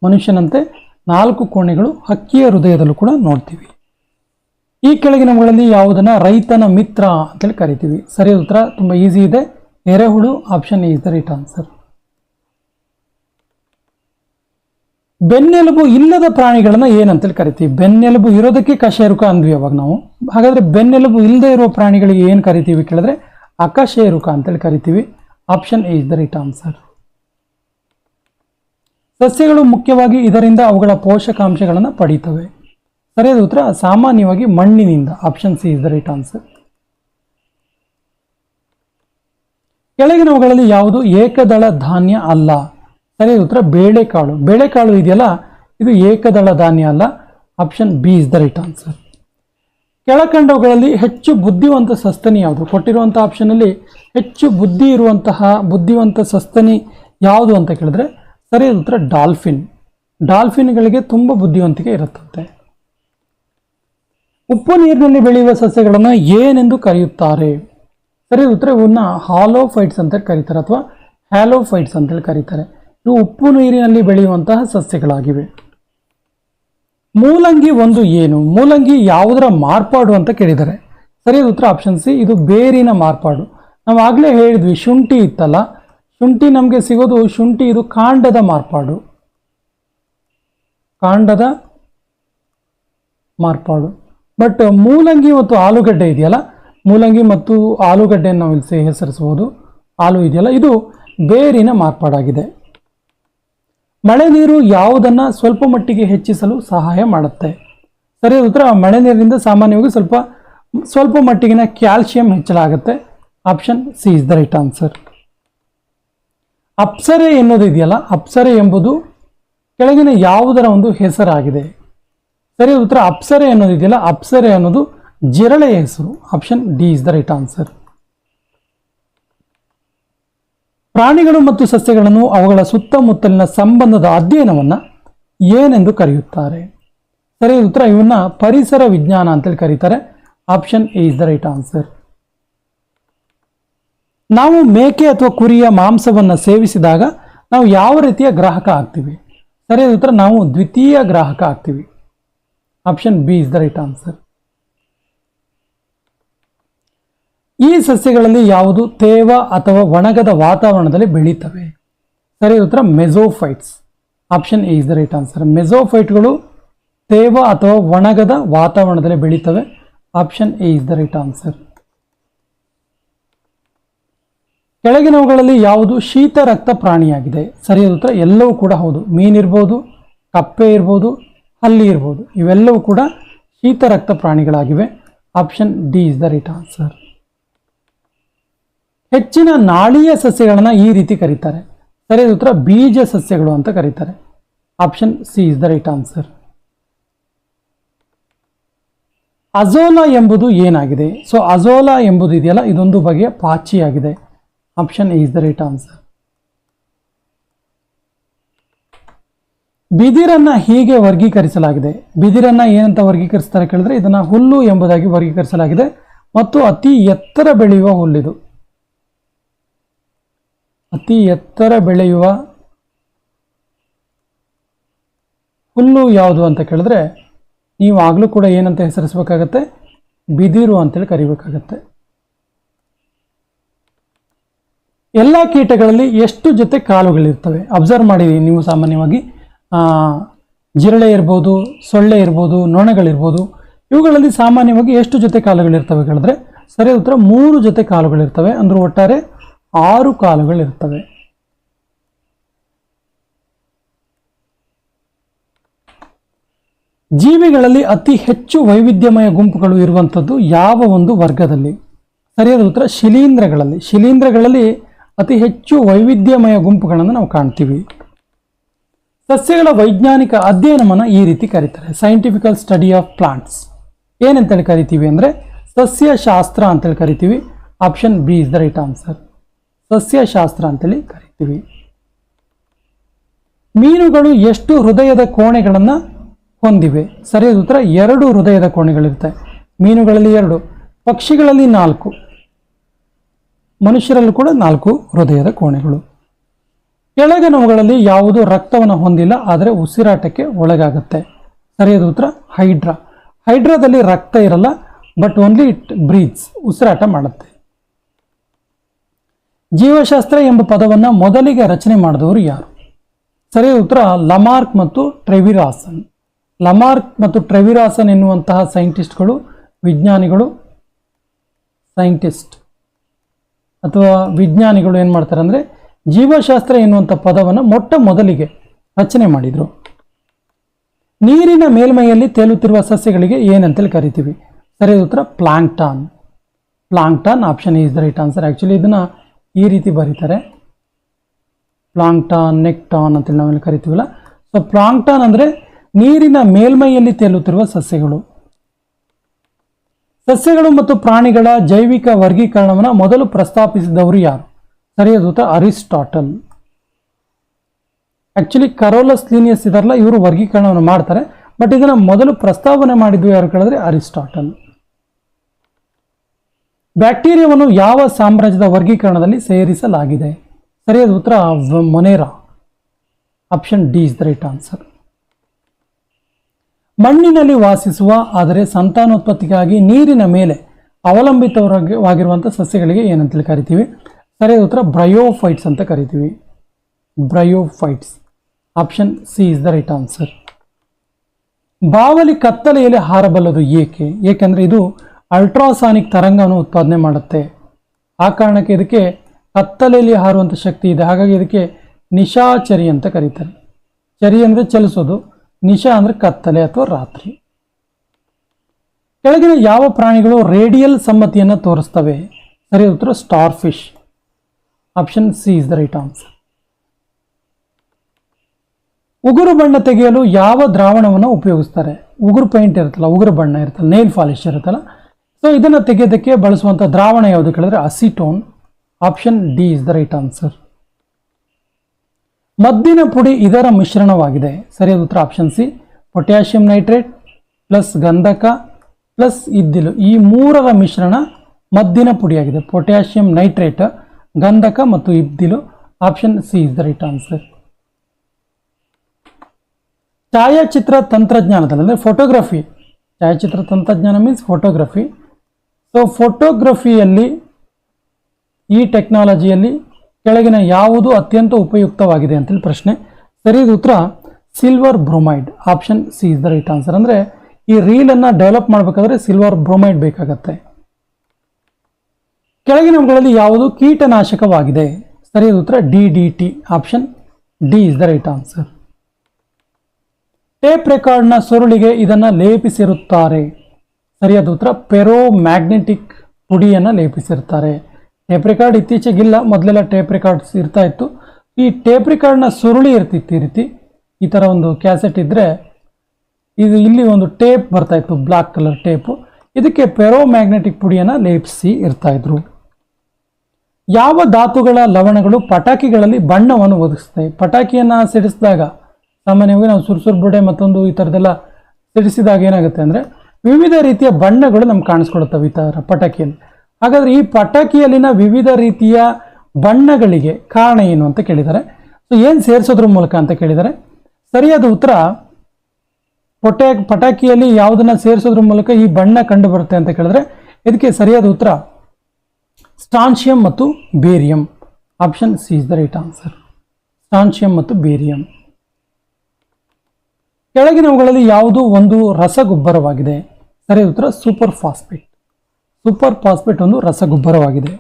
ಮನುಷ್ಯನಂತೆ ನಾಲ್ಕು ಕೋಣೆಗಳು ಹಕ್ಕಿಯ ಹೃದಯದಲ್ಲೂ ಕೂಡ ನೋಡ್ತೀವಿ. ಈ ಕೆಳಗಿನವುಗಳಲ್ಲಿ ಯಾವುದನ್ನು ರೈತನ ಮಿತ್ರ ಅಂತೇಳಿ ಕರಿತೀವಿ. ಸರಿ ಉತ್ತರ, ತುಂಬ ಈಸಿ ಇದೆ. ಎರೆಹುಳು option is the right answer ಬೆನ್ನೆಲುಬು ಇಲ್ಲದ ಪ್ರಾಣಿಗಳನ್ನ ಏನಂತೇಳಿ ಕರಿತೀವಿ. ಬೆನ್ನೆಲುಬು ಇರೋದಕ್ಕೆ ಕಶೇರುಕ ಅಂದ್ವಿ ಅವಾಗ ನಾವು. ಹಾಗಾದ್ರೆ ಬೆನ್ನೆಲುಬು ಇಲ್ಲದೆ ಇರೋ ಪ್ರಾಣಿಗಳಿಗೆ ಏನು ಕರಿತೀವಿ ಕೇಳಿದ್ರೆ ಅಕಶೇರುಕ ಅಂತೇಳಿ ಕರಿತೀವಿ. Option A is the right answer ಸಸ್ಯಗಳು ಮುಖ್ಯವಾಗಿ ಇದರಿಂದ ಅವುಗಳ ಪೋಷಕಾಂಶಗಳನ್ನು ಪಡೀತವೆ. ಸರಿಯಾದ ಉತ್ತರ, ಸಾಮಾನ್ಯವಾಗಿ ಮಣ್ಣಿನಿಂದ. Option C is the right answer ಕೆಳಗಿನವುಗಳಲ್ಲಿ ಯಾವುದು ಏಕದಳ ಧಾನ್ಯ ಅಲ್ಲ? ಸರಿಯಾದ ಉತ್ತರ ಬೇಳೆಕಾಳು. ಬೇಳೆಕಾಳು ಇದೆಯಲ್ಲ? ಇದು ಏಕದಳ ಧಾನ್ಯ ಅಲ್ಲ. Option B is the right answer ಕೆಳಕಂಡವುಗಳಲ್ಲಿ ಹೆಚ್ಚು ಬುದ್ಧಿವಂತ ಸಸ್ತನಿ ಯಾವುದು? ಕೊಟ್ಟಿರುವಂಥ ಆಪ್ಷನಲ್ಲಿ ಹೆಚ್ಚು ಬುದ್ಧಿ ಇರುವಂತಹ ಬುದ್ಧಿವಂತ ಸಸ್ತನಿ ಯಾವುದು ಅಂತ ಕೇಳಿದ್ರೆ ಸರಿಯಾದ ಉತ್ತರ ಡಾಲ್ಫಿನ್. ಡಾಲ್ಫಿನ್ಗಳಿಗೆ ತುಂಬ ಬುದ್ಧಿವಂತಿಕೆ ಇರುತ್ತಂತೆ. ಉಪ್ಪು ನೀರಿನಲ್ಲಿ ಬೆಳೆಯುವ ಸಸ್ಯಗಳನ್ನು ಏನೆಂದು ಕರೆಯುತ್ತಾರೆ? ಸರಿಯಾದ ಉತ್ತರ ಇವನ್ನ ಹಾಲೋಫೈಟ್ಸ್ ಅಂತ ಕರೀತಾರೆ ಅಥವಾ ಹ್ಯಾಲೋಫೈಟ್ಸ್ ಅಂತೇಳಿ ಕರೀತಾರೆ. ಇವು ಉಪ್ಪು ನೀರಿನಲ್ಲಿ ಬೆಳೆಯುವಂತಹ ಸಸ್ಯಗಳಾಗಿವೆ. ಮೂಲಂಗಿ ಒಂದು ಏನು? ಮೂಲಂಗಿ ಯಾವುದರ ಮಾರ್ಪಾಡು ಅಂತ ಕೇಳಿದ್ದಾರೆ ಸರಿಯಾದ ಉತ್ತರ ಆಪ್ಷನ್ ಸಿ, ಇದು ಬೇರಿನ ಮಾರ್ಪಾಡು. ನಾವು ಆಗಲೇ ಹೇಳಿದ್ವಿ, ಶುಂಠಿ ಇತ್ತಲ್ಲ, ಶುಂಠಿ ನಮಗೆ ಸಿಗೋದು, ಶುಂಠಿ ಇದು ಕಾಂಡದ ಮಾರ್ಪಾಡು. ಕಾಂಡದ ಮಾರ್ಪಾಡು. ಬಟ್ ಮೂಲಂಗಿ ಮತ್ತು ಆಲೂಗಡ್ಡೆ ಇದೆಯಲ್ಲ, ಮೂಲಂಗಿ ಮತ್ತು ಆಲೂಗಡ್ಡೆಯನ್ನು ನಾವು ಇಲ್ಲಿ ಹೆಸರಿಸಬಹುದು. ಆಲೂ ಇದೆಯಲ್ಲ, ಇದು ಬೇರಿನ ಮಾರ್ಪಾಡಾಗಿದೆ. ಮಳೆ ನೀರು ಯಾವುದನ್ನ ಸ್ವಲ್ಪ ಮಟ್ಟಿಗೆ ಹೆಚ್ಚಿಸಲು ಸಹಾಯ ಮಾಡುತ್ತೆ. ಸರಿಯಾದ ಉತ್ತರ, ಮಳೆ ನೀರಿನಿಂದ ಸಾಮಾನ್ಯವಾಗಿ ಸ್ವಲ್ಪ ಸ್ವಲ್ಪ ಮಟ್ಟಿಗಿನ calcium ಹೆಚ್ಚಲಾಗುತ್ತೆ option C is the right answer. ಅಪ್ಸರೆ ಎನ್ನುವುದು ಇದೆಯಲ್ಲ ಅಪ್ಸರೆ ಎಂಬುದು ಕೆಳಗಿನ ಯಾವುದರ ಒಂದು ಹೆಸರಾಗಿದೆ. ಸರಿಯಾದ ಉತ್ತರ, ಅಪ್ಸರೆ ಅನ್ನೋದು ಇದೆಯಲ್ಲ ಅಪ್ಸರೆ ಅನ್ನೋದು ಜಿರಳೆಯ ಹೆಸರು. Option D is the right answer. ಪ್ರಾಣಿಗಳು ಮತ್ತು ಸಸ್ಯಗಳನ್ನು ಅವುಗಳ ಸುತ್ತಮುತ್ತಲಿನ ಸಂಬಂಧದ ಅಧ್ಯಯನವನ್ನು ಏನೆಂದು ಕರೆಯುತ್ತಾರೆ? ಸರಿಯಾದ ಉತ್ತರ ಇವನ್ನ ಪರಿಸರ ವಿಜ್ಞಾನ ಅಂತೇಳಿ ಕರೀತಾರೆ. Option A is the right answer ನಾವು ಮೇಕೆ ಅಥವಾ ಕುರಿಯ ಮಾಂಸವನ್ನು ಸೇವಿಸಿದಾಗ ನಾವು ಯಾವ ರೀತಿಯ ಗ್ರಾಹಕ ಆಗ್ತೀವಿ? ಸರಿಯಾದ ಉತ್ತರ ನಾವು ದ್ವಿತೀಯ ಗ್ರಾಹಕ ಆಗ್ತೀವಿ. Option B is the right answer ಈ ಸಸ್ಯಗಳಲ್ಲಿ ಯಾವುದು ತೇವ ಅಥವಾ ಒಣಗದ ವಾತಾವರಣದಲ್ಲಿ ಬೆಳೀತವೆ? ಸರಿ, ಉತ್ತರ mesophytes. Option A is the right answer. ಮೆಸೋಫೈಟ್ಗಳು ತೇವ ಅಥವಾ ಒಣಗದ ವಾತಾವರಣದಲ್ಲಿ ಬೆಳೀತವೆ. Option A is the right answer. ಕೆಳಗಿನವುಗಳಲ್ಲಿ ಯಾವುದು ಶೀತ ರಕ್ತ ಪ್ರಾಣಿಯಾಗಿದೆ? ಸರಿಯಾದ ಉತ್ತರ ಎಲ್ಲವೂ ಕೂಡ ಹೌದು. ಮೀನಿರ್ಬೋದು ಕಪ್ಪೆ ಇರ್ಬೋದು, ಹಲ್ಲಿ ಇರ್ಬೋದು. ಇವೆಲ್ಲವೂ ಕೂಡ ಶೀತ ರಕ್ತ ಪ್ರಾಣಿಗಳಾಗಿವೆ. Option D is the right answer. ಹೆಚ್ಚಿನ ನಾಳೀಯ ಸಸ್ಯಗಳನ್ನು ಈ ರೀತಿ ಕರೀತಾರೆ. ಸರಿಯಾದ ಉತ್ತರ ಬೀಜ ಸಸ್ಯಗಳು ಅಂತ ಕರೀತಾರೆ. Option C is the right answer azolla ಎಂಬುದು ಏನಾಗಿದೆ? ಸೊ ಅಜೋಲಾ ಎಂಬುದು ಇದೆಯಲ್ಲ, ಇದೊಂದು ಬಗೆಯ ಪಾಚಿಯಾಗಿದೆ. Option is the right answer ಬಿದಿರನ್ನ ಹೀಗೆ ವರ್ಗೀಕರಿಸಲಾಗಿದೆ. ಬಿದಿರನ್ನ ಏನಂತ ವರ್ಗೀಕರಿಸ್ತಾರೆ ಕೇಳಿದ್ರೆ, ಇದನ್ನ ಹುಲ್ಲು ಎಂಬುದಾಗಿ ವರ್ಗೀಕರಿಸಲಾಗಿದೆ. ಮತ್ತು ಅತಿ ಎತ್ತರ ಬೆಳೆಯುವ ಹುಲ್ಲಿದು. ಅತಿ ಎತ್ತರ ಬೆಳೆಯುವ ಹುಲ್ಲು ಯಾವುದು ಅಂತ ಕೇಳಿದ್ರೆ ನೀವು ಆಗಲೂ ಕೂಡ ಏನಂತ ಹೆಸರಿಸಬೇಕಾಗತ್ತೆ? ಬಿದಿರು ಅಂತೇಳಿ ಕರಿಬೇಕಾಗತ್ತೆ. ಎಲ್ಲ ಕೀಟಗಳಲ್ಲಿ ಎಷ್ಟು ಜೊತೆ ಕಾಲುಗಳಿರ್ತವೆ ಅಬ್ಸರ್ವ್ ಮಾಡಿ ನೀವು ಸಾಮಾನ್ಯವಾಗಿ. ಜಿರಳೆ ಇರ್ಬೋದು, ಸೊಳ್ಳೆ ಇರ್ಬೋದು, ನೊಣಗಳಿರ್ಬೋದು, ಇವುಗಳಲ್ಲಿ ಸಾಮಾನ್ಯವಾಗಿ ಎಷ್ಟು ಜೊತೆ ಕಾಲುಗಳಿರ್ತವೆ ಕೇಳಿದ್ರೆ? ಸರಿ ಉತ್ತರ ಮೂರು ಜೊತೆ ಕಾಲುಗಳಿರ್ತವೆ ಅಂದ್ರೆ ಒಟ್ಟಾರೆ ಆರು ಕಾಲುಗಳಿರ್ತವೆ ಜೀವಿಗಳಲ್ಲಿ ಅತಿ ಹೆಚ್ಚು ವೈವಿಧ್ಯಮಯ ಗುಂಪುಗಳು ಇರುವಂಥದ್ದು ಯಾವ ಒಂದು ವರ್ಗದಲ್ಲಿ? ಸರಿಯಾದ ಉತ್ತರ, ಶಿಲೀಂಧ್ರಗಳಲ್ಲಿ. ಶಿಲೀಂಧ್ರಗಳಲ್ಲಿ ಅತಿ ಹೆಚ್ಚು ವೈವಿಧ್ಯಮಯ ಗುಂಪುಗಳನ್ನು ನಾವು ಕಾಣ್ತೀವಿ. ಸಸ್ಯಗಳ ವೈಜ್ಞಾನಿಕ ಅಧ್ಯಯನವನ್ನು ಈ ರೀತಿ ಕರೀತಾರೆ. ಸೈಂಟಿಫಿಕಲ್ ಸ್ಟಡಿ ಆಫ್ ಪ್ಲಾಂಟ್ಸ್ ಏನಂತೇಳಿ ಕರಿತೀವಿ ಅಂದರೆ ಸಸ್ಯಶಾಸ್ತ್ರ ಅಂತೇಳಿ ಕರಿತೀವಿ. Option B is the right answer ಸಸ್ಯಶಾಸ್ತ್ರ ಅಂತೇಳಿ ಕರಿತೀವಿ. ಮೀನುಗಳು ಎಷ್ಟು ಹೃದಯದ ಕೋಣೆಗಳನ್ನು ಹೊಂದಿವೆ? ಸರಿಯಾದ ಉತ್ತರ, ಎರಡು ಹೃದಯದ ಕೋಣೆಗಳಿರುತ್ತೆ. ಮೀನುಗಳಲ್ಲಿ ಎರಡು, ಪಕ್ಷಿಗಳಲ್ಲಿ ನಾಲ್ಕು, ಮನುಷ್ಯರಲ್ಲೂ ಕೂಡ ನಾಲ್ಕು ಹೃದಯದ ಕೋಣೆಗಳು. ಕೆಳಗಿನವುಗಳಲ್ಲಿ ಯಾವುದು ರಕ್ತವನ್ನು ಹೊಂದಿಲ್ಲ, ಆದರೆ ಉಸಿರಾಟಕ್ಕೆ ಒಳಗಾಗುತ್ತೆ. ಸರಿಯಾದ ಉತ್ತರ, ಹೈಡ್ರಾ. ಹೈಡ್ರಾದಲ್ಲಿ ರಕ್ತ ಇರಲ್ಲ, ಬಟ್ ಓನ್ಲಿ ಇಟ್ ಬ್ರೀತ್ಸ್, ಉಸಿರಾಟ ಮಾಡುತ್ತೆ. ಜೀವಶಾಸ್ತ್ರ ಎಂಬ ಪದವನ್ನು ಮೊದಲಿಗೆ ರಚನೆ ಮಾಡಿದವರು ಯಾರು? ಸರಿ ಉತ್ತರ, ಲಮಾರ್ಕ್ ಮತ್ತು ಟ್ರೆವಿರಾಸನ್. ಲಮಾರ್ಕ್ ಮತ್ತು ಟ್ರೆವಿರಾಸನ್ ಎನ್ನುವಂತಹ ಸೈಂಟಿಸ್ಟ್ಗಳು, ವಿಜ್ಞಾನಿಗಳು, ಸೈಂಟಿಸ್ಟ್ ಅಥವಾ ವಿಜ್ಞಾನಿಗಳು ಏನು ಮಾಡ್ತಾರೆ ಅಂದರೆ ಜೀವಶಾಸ್ತ್ರ ಎನ್ನುವಂಥ ಪದವನ್ನು ಮೊಟ್ಟ ಮೊದಲಿಗೆ ರಚನೆ ಮಾಡಿದರು. ನೀರಿನ ಮೇಲ್ಮೈಯಲ್ಲಿ ತೇಲುತ್ತಿರುವ ಸಸ್ಯಗಳಿಗೆ ಏನಂತೇಳಿ ಕರಿತೀವಿ? ಸರಿಯಾದ ಉತ್ತರ, plankton. Plankton option is the right answer. Actually ಇದನ್ನು ಈ ರೀತಿ ಬರೀತಾರೆ. ಪ್ಲಾಂಕ್ಟಾನ್, ನೆಕ್ಟಾನ್ ಅಂತೇಳಿ ನಾವೆಲ್ಲ ಕರಿತೀವಲ್ಲ. ಸೊ ಪ್ಲಾಂಕ್ಟಾನ್ ಅಂದರೆ ನೀರಿನ ಮೇಲ್ಮೈಯಲ್ಲಿ ತೇಲುತ್ತಿರುವ ಸಸ್ಯಗಳು. ಸಸ್ಯಗಳು ಮತ್ತು ಪ್ರಾಣಿಗಳ ಜೈವಿಕ ವರ್ಗೀಕರಣವನ್ನು ಮೊದಲು ಪ್ರಸ್ತಾಪಿಸಿದವರು ಯಾರು? ಸರಿಯಾದ ಅರಿಸ್ಟಾಟಲ್. ಆಕ್ಚುಲಿ ಕರೋಲಸ್ ಲೀನಿಯಸ್ ಇದಾರಲ್ಲ, ಇವರು ವರ್ಗೀಕರಣವನ್ನು ಮಾಡ್ತಾರೆ. ಬಟ್ ಇದನ್ನು ಮೊದಲು ಪ್ರಸ್ತಾವನೆ ಮಾಡಿದ್ದು ಯಾರು ಕೇಳಿದ್ರೆ ಅರಿಸ್ಟಾಟಲ್. ಬ್ಯಾಕ್ಟೀರಿಯಾವನ್ನು ಯಾವ ಸಾಮ್ರಾಜ್ಯದ ವರ್ಗೀಕರಣದಲ್ಲಿ ಸೇರಿಸಲಾಗಿದೆ? ಸರಿಯಾದ ಉತ್ತರ Monera. Option D is the right answer. ಮಣ್ಣಿನಲ್ಲಿ ವಾಸಿಸುವ, ಆದರೆ ಸಂತಾನೋತ್ಪತ್ತಿಗಾಗಿ ನೀರಿನ ಮೇಲೆ ಅವಲಂಬಿತವಾಗಿರುವಂಥ ಸಸ್ಯಗಳಿಗೆ ಏನಂತೇಳಿ ಕರಿತೀವಿ? ಸರಿಯಾದ ಉತ್ತರ ಬ್ರಯೋಫೈಟ್ಸ್ ಅಂತ ಕರಿತೀವಿ. Bryophytes. Option C is the right answer. ಬಾವಲಿ ಕತ್ತಲೆಯಲ್ಲಿ ಹಾರಬಲ್ಲದು ಏಕೆ? ಏಕೆಂದರೆ ಇದು ಅಲ್ಟ್ರಾಸಾನಿಕ್ ತರಂಗವನ್ನು ಉತ್ಪಾದನೆ ಮಾಡುತ್ತೆ. ಆ ಕಾರಣಕ್ಕೆ ಇದಕ್ಕೆ ಕತ್ತಲೆಯಲ್ಲಿ ಹಾರುವಂಥ ಶಕ್ತಿ ಇದೆ. ಹಾಗಾಗಿ ಇದಕ್ಕೆ ನಿಶಾಚರಿ ಅಂತ ಕರೀತಾರೆ. ಚರಿ ಅಂದರೆ ಚಲಿಸೋದು, ನಿಶಾ ಅಂದರೆ ಕತ್ತಲೆ ಅಥವಾ ರಾತ್ರಿ. ಕೆಳಗಿನ ಯಾವ ಪ್ರಾಣಿಗಳು ರೇಡಿಯಲ್ ಸಮ್ಮತಿಯನ್ನು ತೋರಿಸ್ತವೆ? ಸರಿ ಉತ್ತರ starfish option C is the right answer. ಉಗುರು ಬಣ್ಣ ತೆಗೆಯಲು ಯಾವ ದ್ರಾವಣವನ್ನು ಉಪಯೋಗಿಸ್ತಾರೆ? ಉಗುರು ಪೇಂಟ್ ಇರುತ್ತಲ್ಲ, ಉಗುರು ಬಣ್ಣ ಇರುತ್ತಲ್ಲ ನೇಲ್ ಫಾಲಿಶ್ ಇರುತ್ತಲ್ಲ ಸೊ ಇದನ್ನು ತೆಗೆಯೋದಕ್ಕೆ ಬಳಸುವಂಥ ದ್ರಾವಣ ಯಾವುದು ಕೇಳಿದ್ರೆ acetone. Option D is the right answer ಮದ್ದಿನ ಪುಡಿ ಇದರ ಮಿಶ್ರಣವಾಗಿದೆ. ಸರಿಯಾದ ಉತ್ತರ option C potassium nitrate plus ಗಂಧಕ ಪ್ಲಸ್ ಇದ್ದಿಲು. ಈ ಮೂರರ ಮಿಶ್ರಣ ಮದ್ದಿನ ಪುಡಿಯಾಗಿದೆ. ಪೊಟ್ಯಾಷಿಯಂ ನೈಟ್ರೇಟ್ ಗಂಧಕ ಮತ್ತು ಇದ್ದಿಲು. Option C is the right answer ಛಾಯಾಚಿತ್ರ ತಂತ್ರಜ್ಞಾನದಲ್ಲಿ ಅಂದರೆ ಫೋಟೋಗ್ರಫಿ ಛಾಯಾಚಿತ್ರ ತಂತ್ರಜ್ಞಾನ ಮೀನ್ಸ್ ಫೋಟೋಗ್ರಫಿ ಸೊ ಫೋಟೋಗ್ರಫಿಯಲ್ಲಿ ಈ ಟೆಕ್ನಾಲಜಿಯಲ್ಲಿ ಕೆಳಗಿನ ಯಾವುದು ಅತ್ಯಂತ ಉಪಯುಕ್ತವಾಗಿದೆ ಅಂತೇಳಿ ಪ್ರಶ್ನೆ. ಸರಿಯಾದ ಉತ್ತರ. Silver bromide option C is the right answer ಅಂದರೆ ಈ ರೀಲನ್ನು ಡೆವಲಪ್ ಮಾಡಬೇಕಾದ್ರೆ ಸಿಲ್ವರ್ ಬ್ರೊಮೈಡ್ ಬೇಕಾಗತ್ತೆ. ಕೆಳಗಿನವುಗಳಲ್ಲಿ ಯಾವುದು ಕೀಟನಾಶಕವಾಗಿದೆ? ಸರಿಯಾದ ಉತ್ತರ. D D T option D is the right answer tape ರೆಕಾರ್ಡ್ನ ಸುರುಳಿಗೆ ಇದನ್ನು ಲೇಪಿಸಿರುತ್ತಾರೆ. ಸರಿಯಾದ ಉತ್ತರ ಪೆರೋ ಮ್ಯಾಗ್ನೆಟಿಕ್ ಪುಡಿಯನ್ನು ಲೇಪಿಸಿರ್ತಾರೆ. ಟೇಪ್ ರೆಕಾರ್ಡ್ ಇತ್ತೀಚೆಗಿಲ್ಲ, ಮೊದಲೆಲ್ಲ ಟೇಪ್ ರೆಕಾರ್ಡ್ಸ್ ಇರ್ತಾ ಇತ್ತು. ಈ ಟೇಪ್ ರೆಕಾರ್ಡ್ನ ಸುರುಳಿ ಇರ್ತಿತ್ತು ಈ ರೀತಿ ಈ ಥರ ಒಂದು ಕ್ಯಾಸೆಟ್ ಇದ್ದರೆ ಇದು ಇಲ್ಲಿ ಒಂದು ಟೇಪ್ ಬರ್ತಾ ಇತ್ತು, ಬ್ಲಾಕ್ ಕಲರ್ ಟೇಪು. ಇದಕ್ಕೆ ಪೆರೋ ಮ್ಯಾಗ್ನೆಟಿಕ್ ಪುಡಿಯನ್ನು ಲೇಪಿಸಿ ಇರ್ತಾಯಿದ್ರು ಯಾವ ಧಾತುಗಳ ಲವಣಗಳು ಪಟಾಕಿಗಳಲ್ಲಿ ಬಣ್ಣವನ್ನು ಒದಗಿಸ್ತವೆ ಪಟಾಕಿಯನ್ನು ಸಿಡಿಸಿದಾಗ, ಸಾಮಾನ್ಯವಾಗಿ ನಾವು ಸುರ್ಸುರ್ ಬುಡೆ ಮತ್ತೊಂದು ಈ ಥರದ್ದೆಲ್ಲ ಸಿಡಿಸಿದಾಗ ಏನಾಗುತ್ತೆ ಅಂದರೆ ವಿವಿಧ ರೀತಿಯ ಬಣ್ಣಗಳು ನಮ್ಗೆ ಕಾಣಿಸ್ಕೊಳ್ತವೆ ಈ ಥರ ಪಟಾಕಿಯಲ್ಲಿ. ಹಾಗಾದರೆ ಈ ಪಟಾಕಿಯಲ್ಲಿನ ವಿವಿಧ ರೀತಿಯ ಬಣ್ಣಗಳಿಗೆ ಕಾರಣ ಏನು ಅಂತ ಕೇಳಿದ್ದಾರೆ. ಸೊ ಏನು ಸೇರಿಸೋದ್ರ ಮೂಲಕ ಅಂತ ಕೇಳಿದ್ದಾರೆ. ಸರಿಯಾದ ಉತ್ತರ ಪೊಟ್ಯಾ ಪಟಾಕಿಯಲ್ಲಿ ಯಾವುದನ್ನ ಸೇರಿಸೋದ್ರ ಮೂಲಕ ಈ ಬಣ್ಣ ಕಂಡು ಬರುತ್ತೆ ಅಂತ ಕೇಳಿದ್ರೆ, ಇದಕ್ಕೆ ಸರಿಯಾದ ಉತ್ತರ ಸ್ಟಾನ್ಶಿಯಂ ಮತ್ತು barium. Option C is the right answer. Strontium ಮತ್ತು ಬೇರಿಯಂ. ಕೆಳಗಿನವುಗಳಲ್ಲಿ ಯಾವುದು ಒಂದು ರಸಗೊಬ್ಬರವಾಗಿದೆ. ಸರಿಯಾದ ಉತ್ತರ ಸೂಪರ್ ಫಾಸ್ಫೇಟ್ ಸೂಪರ್ ಫಾಸ್ಫೇಟ್ ಒಂದು ರಸಗೊಬ್ಬರವಾಗಿದೆ.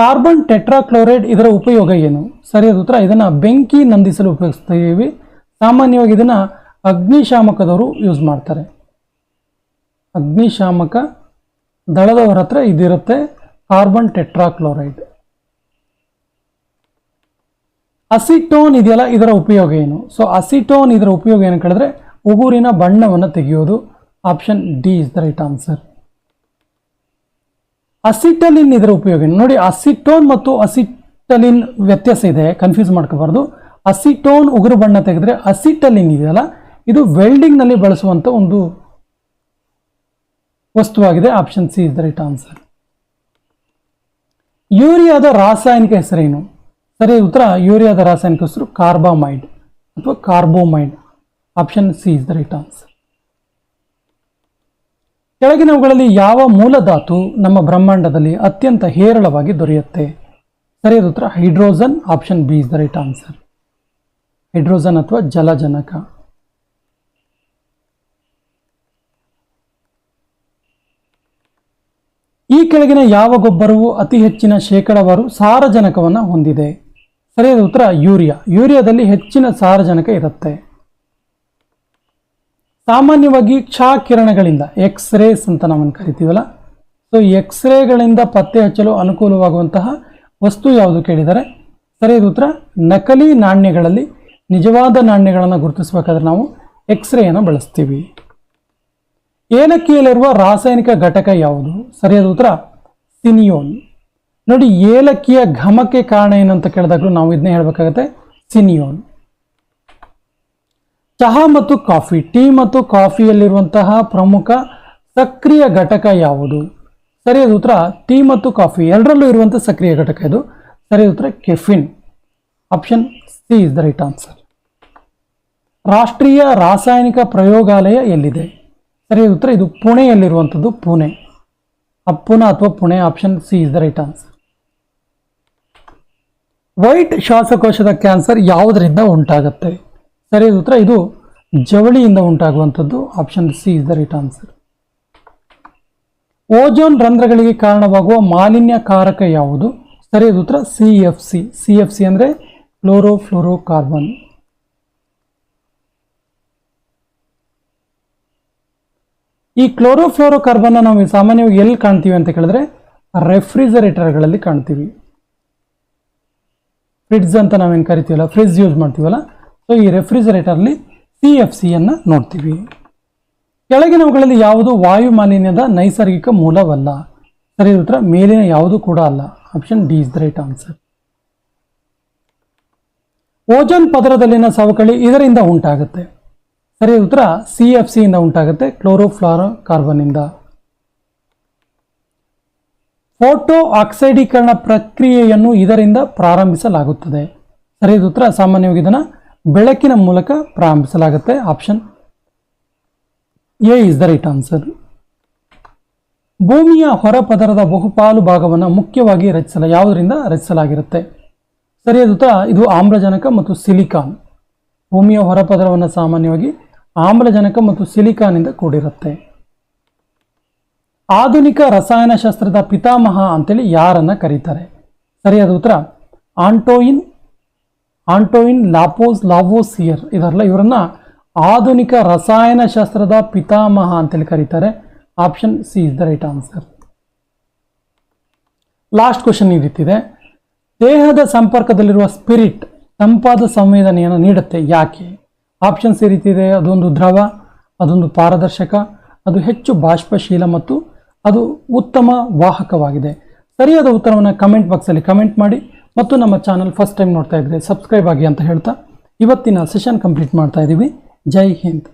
ಕಾರ್ಬನ್ ಟೆಟ್ರಾಕ್ಲೋರೈಡ್ ಇದರ ಉಪಯೋಗ ಏನು? ಸರಿಯಾದ ಉತ್ತರ, ಇದನ್ನು ಬೆಂಕಿ ನಂದಿಸಲು ಉಪಯೋಗಿಸ್ತೀವಿ. ಸಾಮಾನ್ಯವಾಗಿ ಇದನ್ನು ಅಗ್ನಿಶಾಮಕದವರು ಯೂಸ್ ಮಾಡ್ತಾರೆ. ಅಗ್ನಿಶಾಮಕ ದಳದವರ ಹತ್ರ ಇದಿರುತ್ತೆ ಕಾರ್ಬನ್ ಟೆಟ್ರಾಕ್ಲೋರೈಡ್ ಅಸಿಟೋನ್ ಇದೆಯಲ್ಲ, ಇದರ ಉಪಯೋಗ ಏನು? ಸೊ ಅಸಿಟೋನ್ ಇದರ ಉಪಯೋಗ ಏನು ಕೇಳಿದ್ರೆ, ಉಗುರಿನ ಬಣ್ಣವನ್ನು ತೆಗೆಯೋದು. Option D is the right answer acetylene ಇದರ ಉಪಯೋಗ ನೋಡಿ ಅಸಿಟೋನ್ ಮತ್ತು ಅಸಿಟಲಿನ್ ವ್ಯತ್ಯಾಸ ಇದೆ ಕನ್ಫ್ಯೂಸ್ ಮಾಡ್ಕೋಬಾರ್ದು. ಅಸಿಟೋನ್ ಉಗುರು ಬಣ್ಣ ತೆಗೆದ್ರೆ ಅಸಿಟಲಿನ್ ಇದೆಯಲ್ಲ? ಇದು ವೆಲ್ಡಿಂಗ್ನಲ್ಲಿ ಬಳಸುವಂಥ ಒಂದು ವಸ್ತುವಾಗಿದೆ. Option C is the right answer ಯೂರಿಯಾದ ರಾಸಾಯನಿಕ ಹೆಸರೇನು? ಸರಿ, ಉತ್ತರ, ಯೂರಿಯಾದ ರಾಸಾಯನಿಕ ಹೆಸರು ಕಾರ್ಬಾಮೈಡ್ ಅಥವಾ carbamide option C is the right answer ಕೆಳಗಿನವುಗಳಲ್ಲಿ ಯಾವ ಮೂಲಧಾತು ನಮ್ಮ ಬ್ರಹ್ಮಾಂಡದಲ್ಲಿ ಅತ್ಯಂತ ಹೇರಳವಾಗಿ ದೊರೆಯುತ್ತೆ? ಸರಿಯಾದ ಉತ್ತರ, hydrogen, option B is the right answer. Hydrogen ಅಥವಾ ಜಲಜನಕ. ಈ ಕೆಳಗಿನ ಯಾವ ಗೊಬ್ಬರವು ಅತಿ ಹೆಚ್ಚಿನ ಶೇಕಡವಾರು ಸಾರಜನಕವನ್ನು ಹೊಂದಿದೆ? ಸರಿಯಾದ ಉತ್ತರ, ಯೂರಿಯಾ. ಯೂರಿಯಾದಲ್ಲಿ ಹೆಚ್ಚಿನ ಸಾರಜನಕ ಇರುತ್ತೆ. ಸಾಮಾನ್ಯವಾಗಿ ಕ್ಷ ಕಿರಣಗಳಿಂದ ಎಕ್ಸ್ ರೇಸ್ ಅಂತ ನಾವನ್ನು ಕರಿತೀವಲ್ಲ? ಸೊ ಎಕ್ಸ್ ರೇಗಳಿಂದ ಪತ್ತೆ ಹಚ್ಚಲು ಅನುಕೂಲವಾಗುವಂತಹ ವಸ್ತು ಯಾವುದು ಕೇಳಿದರೆ, ಸರಿಯಾದ ಉತ್ತರ, ನಕಲಿ ನಾಣ್ಯಗಳಲ್ಲಿ ನಿಜವಾದ ನಾಣ್ಯಗಳನ್ನು ಗುರುತಿಸಬೇಕಾದ್ರೆ ನಾವು ಎಕ್ಸ್ ರೇಯನ್ನು ಬಳಸ್ತೀವಿ ಏಲಕ್ಕಿಯಲ್ಲಿರುವ ರಾಸಾಯನಿಕ ಘಟಕ ಯಾವುದು? ಸರಿಯಾದ ಉತ್ತರ, ಸಿನಿಯೋನ್. ನೋಡಿ, ಏಲಕ್ಕಿಯ ಘಮಕ್ಕೆ ಕಾರಣ ಏನಂತ ಕೇಳಿದಾಗಲೂ ನಾವು ಇದನ್ನೇ ಹೇಳಬೇಕಾಗತ್ತೆ, ಸಿನಿಯೋನ್. ಚಹಾ ಮತ್ತು ಕಾಫಿ, ಟೀ ಮತ್ತು ಕಾಫಿಯಲ್ಲಿರುವಂತಹ ಪ್ರಮುಖ ಸಕ್ರಿಯ ಘಟಕ ಯಾವುದು? ಸರಿಯಾದ ಉತ್ತರ ಟೀ ಮತ್ತು ಕಾಫಿ, ಎರಡರಲ್ಲೂ ಇರುವಂಥ ಸಕ್ರಿಯ ಘಟಕ ಇದು. ಸರಿಯಾದ ಉತ್ತರ caffeine. Option C is the right answer. ರಾಷ್ಟ್ರೀಯ ರಾಸಾಯನಿಕ ಪ್ರಯೋಗಾಲಯ ಎಲ್ಲಿದೆ? ಸರಿಯಾದ ಉತ್ತರ ಇದು ಪುಣೆಯಲ್ಲಿರುವಂಥದ್ದು ಪುಣೆ. ಅಪ್ಪುನ ಅಥವಾ Pune, option C is the right answer. White ಶ್ವಾಸಕೋಶದ ಕ್ಯಾನ್ಸರ್ ಯಾವುದರಿಂದ ಉಂಟಾಗುತ್ತೆ? ಸರಿಯಾದ ಉತ್ತರ ಇದು ಜವಳಿಯಿಂದ ಉಂಟಾಗುವಂಥದ್ದು. Option C is the right answer ozone ರಂಧ್ರಗಳಿಗೆ ಕಾರಣವಾಗುವ ಮಾಲಿನ್ಯಕಾರಕ ಯಾವುದು? ಸರಿಯಾದ ಉತ್ತರ C F C C F C ಅಂದರೆ ಫ್ಲೋರೋಫ್ಲೋರೋ ಕಾರ್ಬನ್ ಈ ಕ್ಲೋರೋಫ್ಲೋರೋ ಕಾರ್ಬನ್ನ ನಾವು ಸಾಮಾನ್ಯವಾಗಿ ಎಲ್ಲಿ ಕಾಣ್ತೀವಿ ಅಂತ ಕೇಳಿದ್ರೆ ರೆಫ್ರಿಜರೇಟರ್ಗಳಲ್ಲಿ ಕಾಣ್ತೀವಿ. ಫ್ರಿಡ್ಜ್ ಅಂತ ನಾವೇನು ಕರಿತೀವಲ್ಲ, ಫ್ರಿಡ್ಜ್ ಯೂಸ್ ಮಾಡ್ತೀವಲ್ಲ ಸೊ ಈ ರೆಫ್ರಿಜರೇಟರ್ಲಿ ಸಿ ಎಫ್ ಸಿಯನ್ನು ನೋಡ್ತೀವಿ. ಕೆಳಗಿನವುಗಳಲ್ಲಿ ಯಾವುದು ವಾಯು ಮಾಲಿನ್ಯದ ನೈಸರ್ಗಿಕ ಮೂಲವಲ್ಲ? ಸರಿ ಉತ್ತರ ಮೇಲಿನ ಯಾವುದು ಕೂಡ ಅಲ್ಲ. Option D is the right answer ozone ಪದರದಲ್ಲಿನ ಸವಕಳಿ ಇದರಿಂದ ಉಂಟಾಗುತ್ತೆ. ಸರಿ ಉತ್ತರ ಸಿ ಎಫ್ ಸಿಯಿಂದ ಉಂಟಾಗುತ್ತೆ ಕ್ಲೋರೋಫ್ಲಾರೋ ಕಾರ್ಬನ್ನಿಂದ ಫೋಟೋ ಆಕ್ಸೈಡೀಕರಣ ಪ್ರಕ್ರಿಯೆಯನ್ನು ಇದರಿಂದ ಪ್ರಾರಂಭಿಸಲಾಗುತ್ತದೆ. ಸರಿ ಉತ್ತರ ಸಾಮಾನ್ಯವಾಗಿ ಇದನ್ನು ಬೆಳಕಿನ ಮೂಲಕ ಪ್ರಾರಂಭಿಸಲಾಗುತ್ತೆ. Option A is the right answer ಭೂಮಿಯ ಹೊರಪದರದ ಬಹುಪಾಲು ಭಾಗವನ್ನು ಮುಖ್ಯವಾಗಿ ರಚಿಸಲ, ಯಾವುದರಿಂದ ರಚಿಸಲಾಗಿರುತ್ತೆ? ಸರಿಯಾದ ಉತ್ತರ ಇದು ಆಮ್ಲಜನಕ ಮತ್ತು ಸಿಲಿಕಾನ್. ಭೂಮಿಯ ಹೊರಪದರವನ್ನು ಸಾಮಾನ್ಯವಾಗಿ ಆಮ್ಲಜನಕ ಮತ್ತು ಸಿಲಿಕಾನಿಂದ ಕೂಡಿರುತ್ತೆ. ಆಧುನಿಕ ರಸಾಯನಶಾಸ್ತ್ರದ ಪಿತಾಮಹ ಅಂತೇಳಿ ಯಾರನ್ನ ಕರೀತಾರೆ? ಸರಿಯಾದ ಉತ್ತರ. ಆಂಟೋಯಿನ್ ಆಂಟೋಯಿನ್, ಲಾಪೋಸ್, ಲಾವೋಸಿಯರ್ ಇದರಲ್ಲ ಇವರನ್ನ ಆಧುನಿಕ ರಸಾಯನಶಾಸ್ತ್ರದ ಪಿತಾಮಹ ಅಂತೇಳಿ ಕರೀತಾರೆ. Option C is the right answer last question ಈ ರೀತಿದೆ. ದೇಹದ ಸಂಪರ್ಕದಲ್ಲಿರುವ ಸ್ಪಿರಿಟ್ ತಂಪಾದ ಸಂವೇದನೆಯನ್ನು ನೀಡುತ್ತೆ ಯಾಕೆ? ಆಪ್ಷನ್ಸ್ ಈ ರೀತಿ ಇದೆ ಅದೊಂದು ದ್ರವ, ಅದೊಂದು ಪಾರದರ್ಶಕ, ಅದು ಹೆಚ್ಚು ಬಾಷ್ಪಶೀಲ ಮತ್ತು ಅದು ಉತ್ತಮ ವಾಹಕವಾಗಿದೆ. ಸರಿಯಾದ ಉತ್ತರವನ್ನು ಕಮೆಂಟ್ ಬಾಕ್ಸಲ್ಲಿ ಕಮೆಂಟ್ ಮಾಡಿ. ಮತ್ತು ನಮ್ಮ ಚಾನಲ್ ಫಸ್ಟ್ ಟೈಮ್ ನೋಡ್ತಾ ಇದ್ದರೆ ಸಬ್ಸ್ಕ್ರೈಬ್ ಆಗಿ ಅಂತ ಹೇಳ್ತಾ ಇವತ್ತಿನ ಸೆಷನ್ ಕಂಪ್ಲೀಟ್ ಮಾಡ್ತಾ ಇದ್ದೀವಿ ಜೈ ಹಿಂದ್.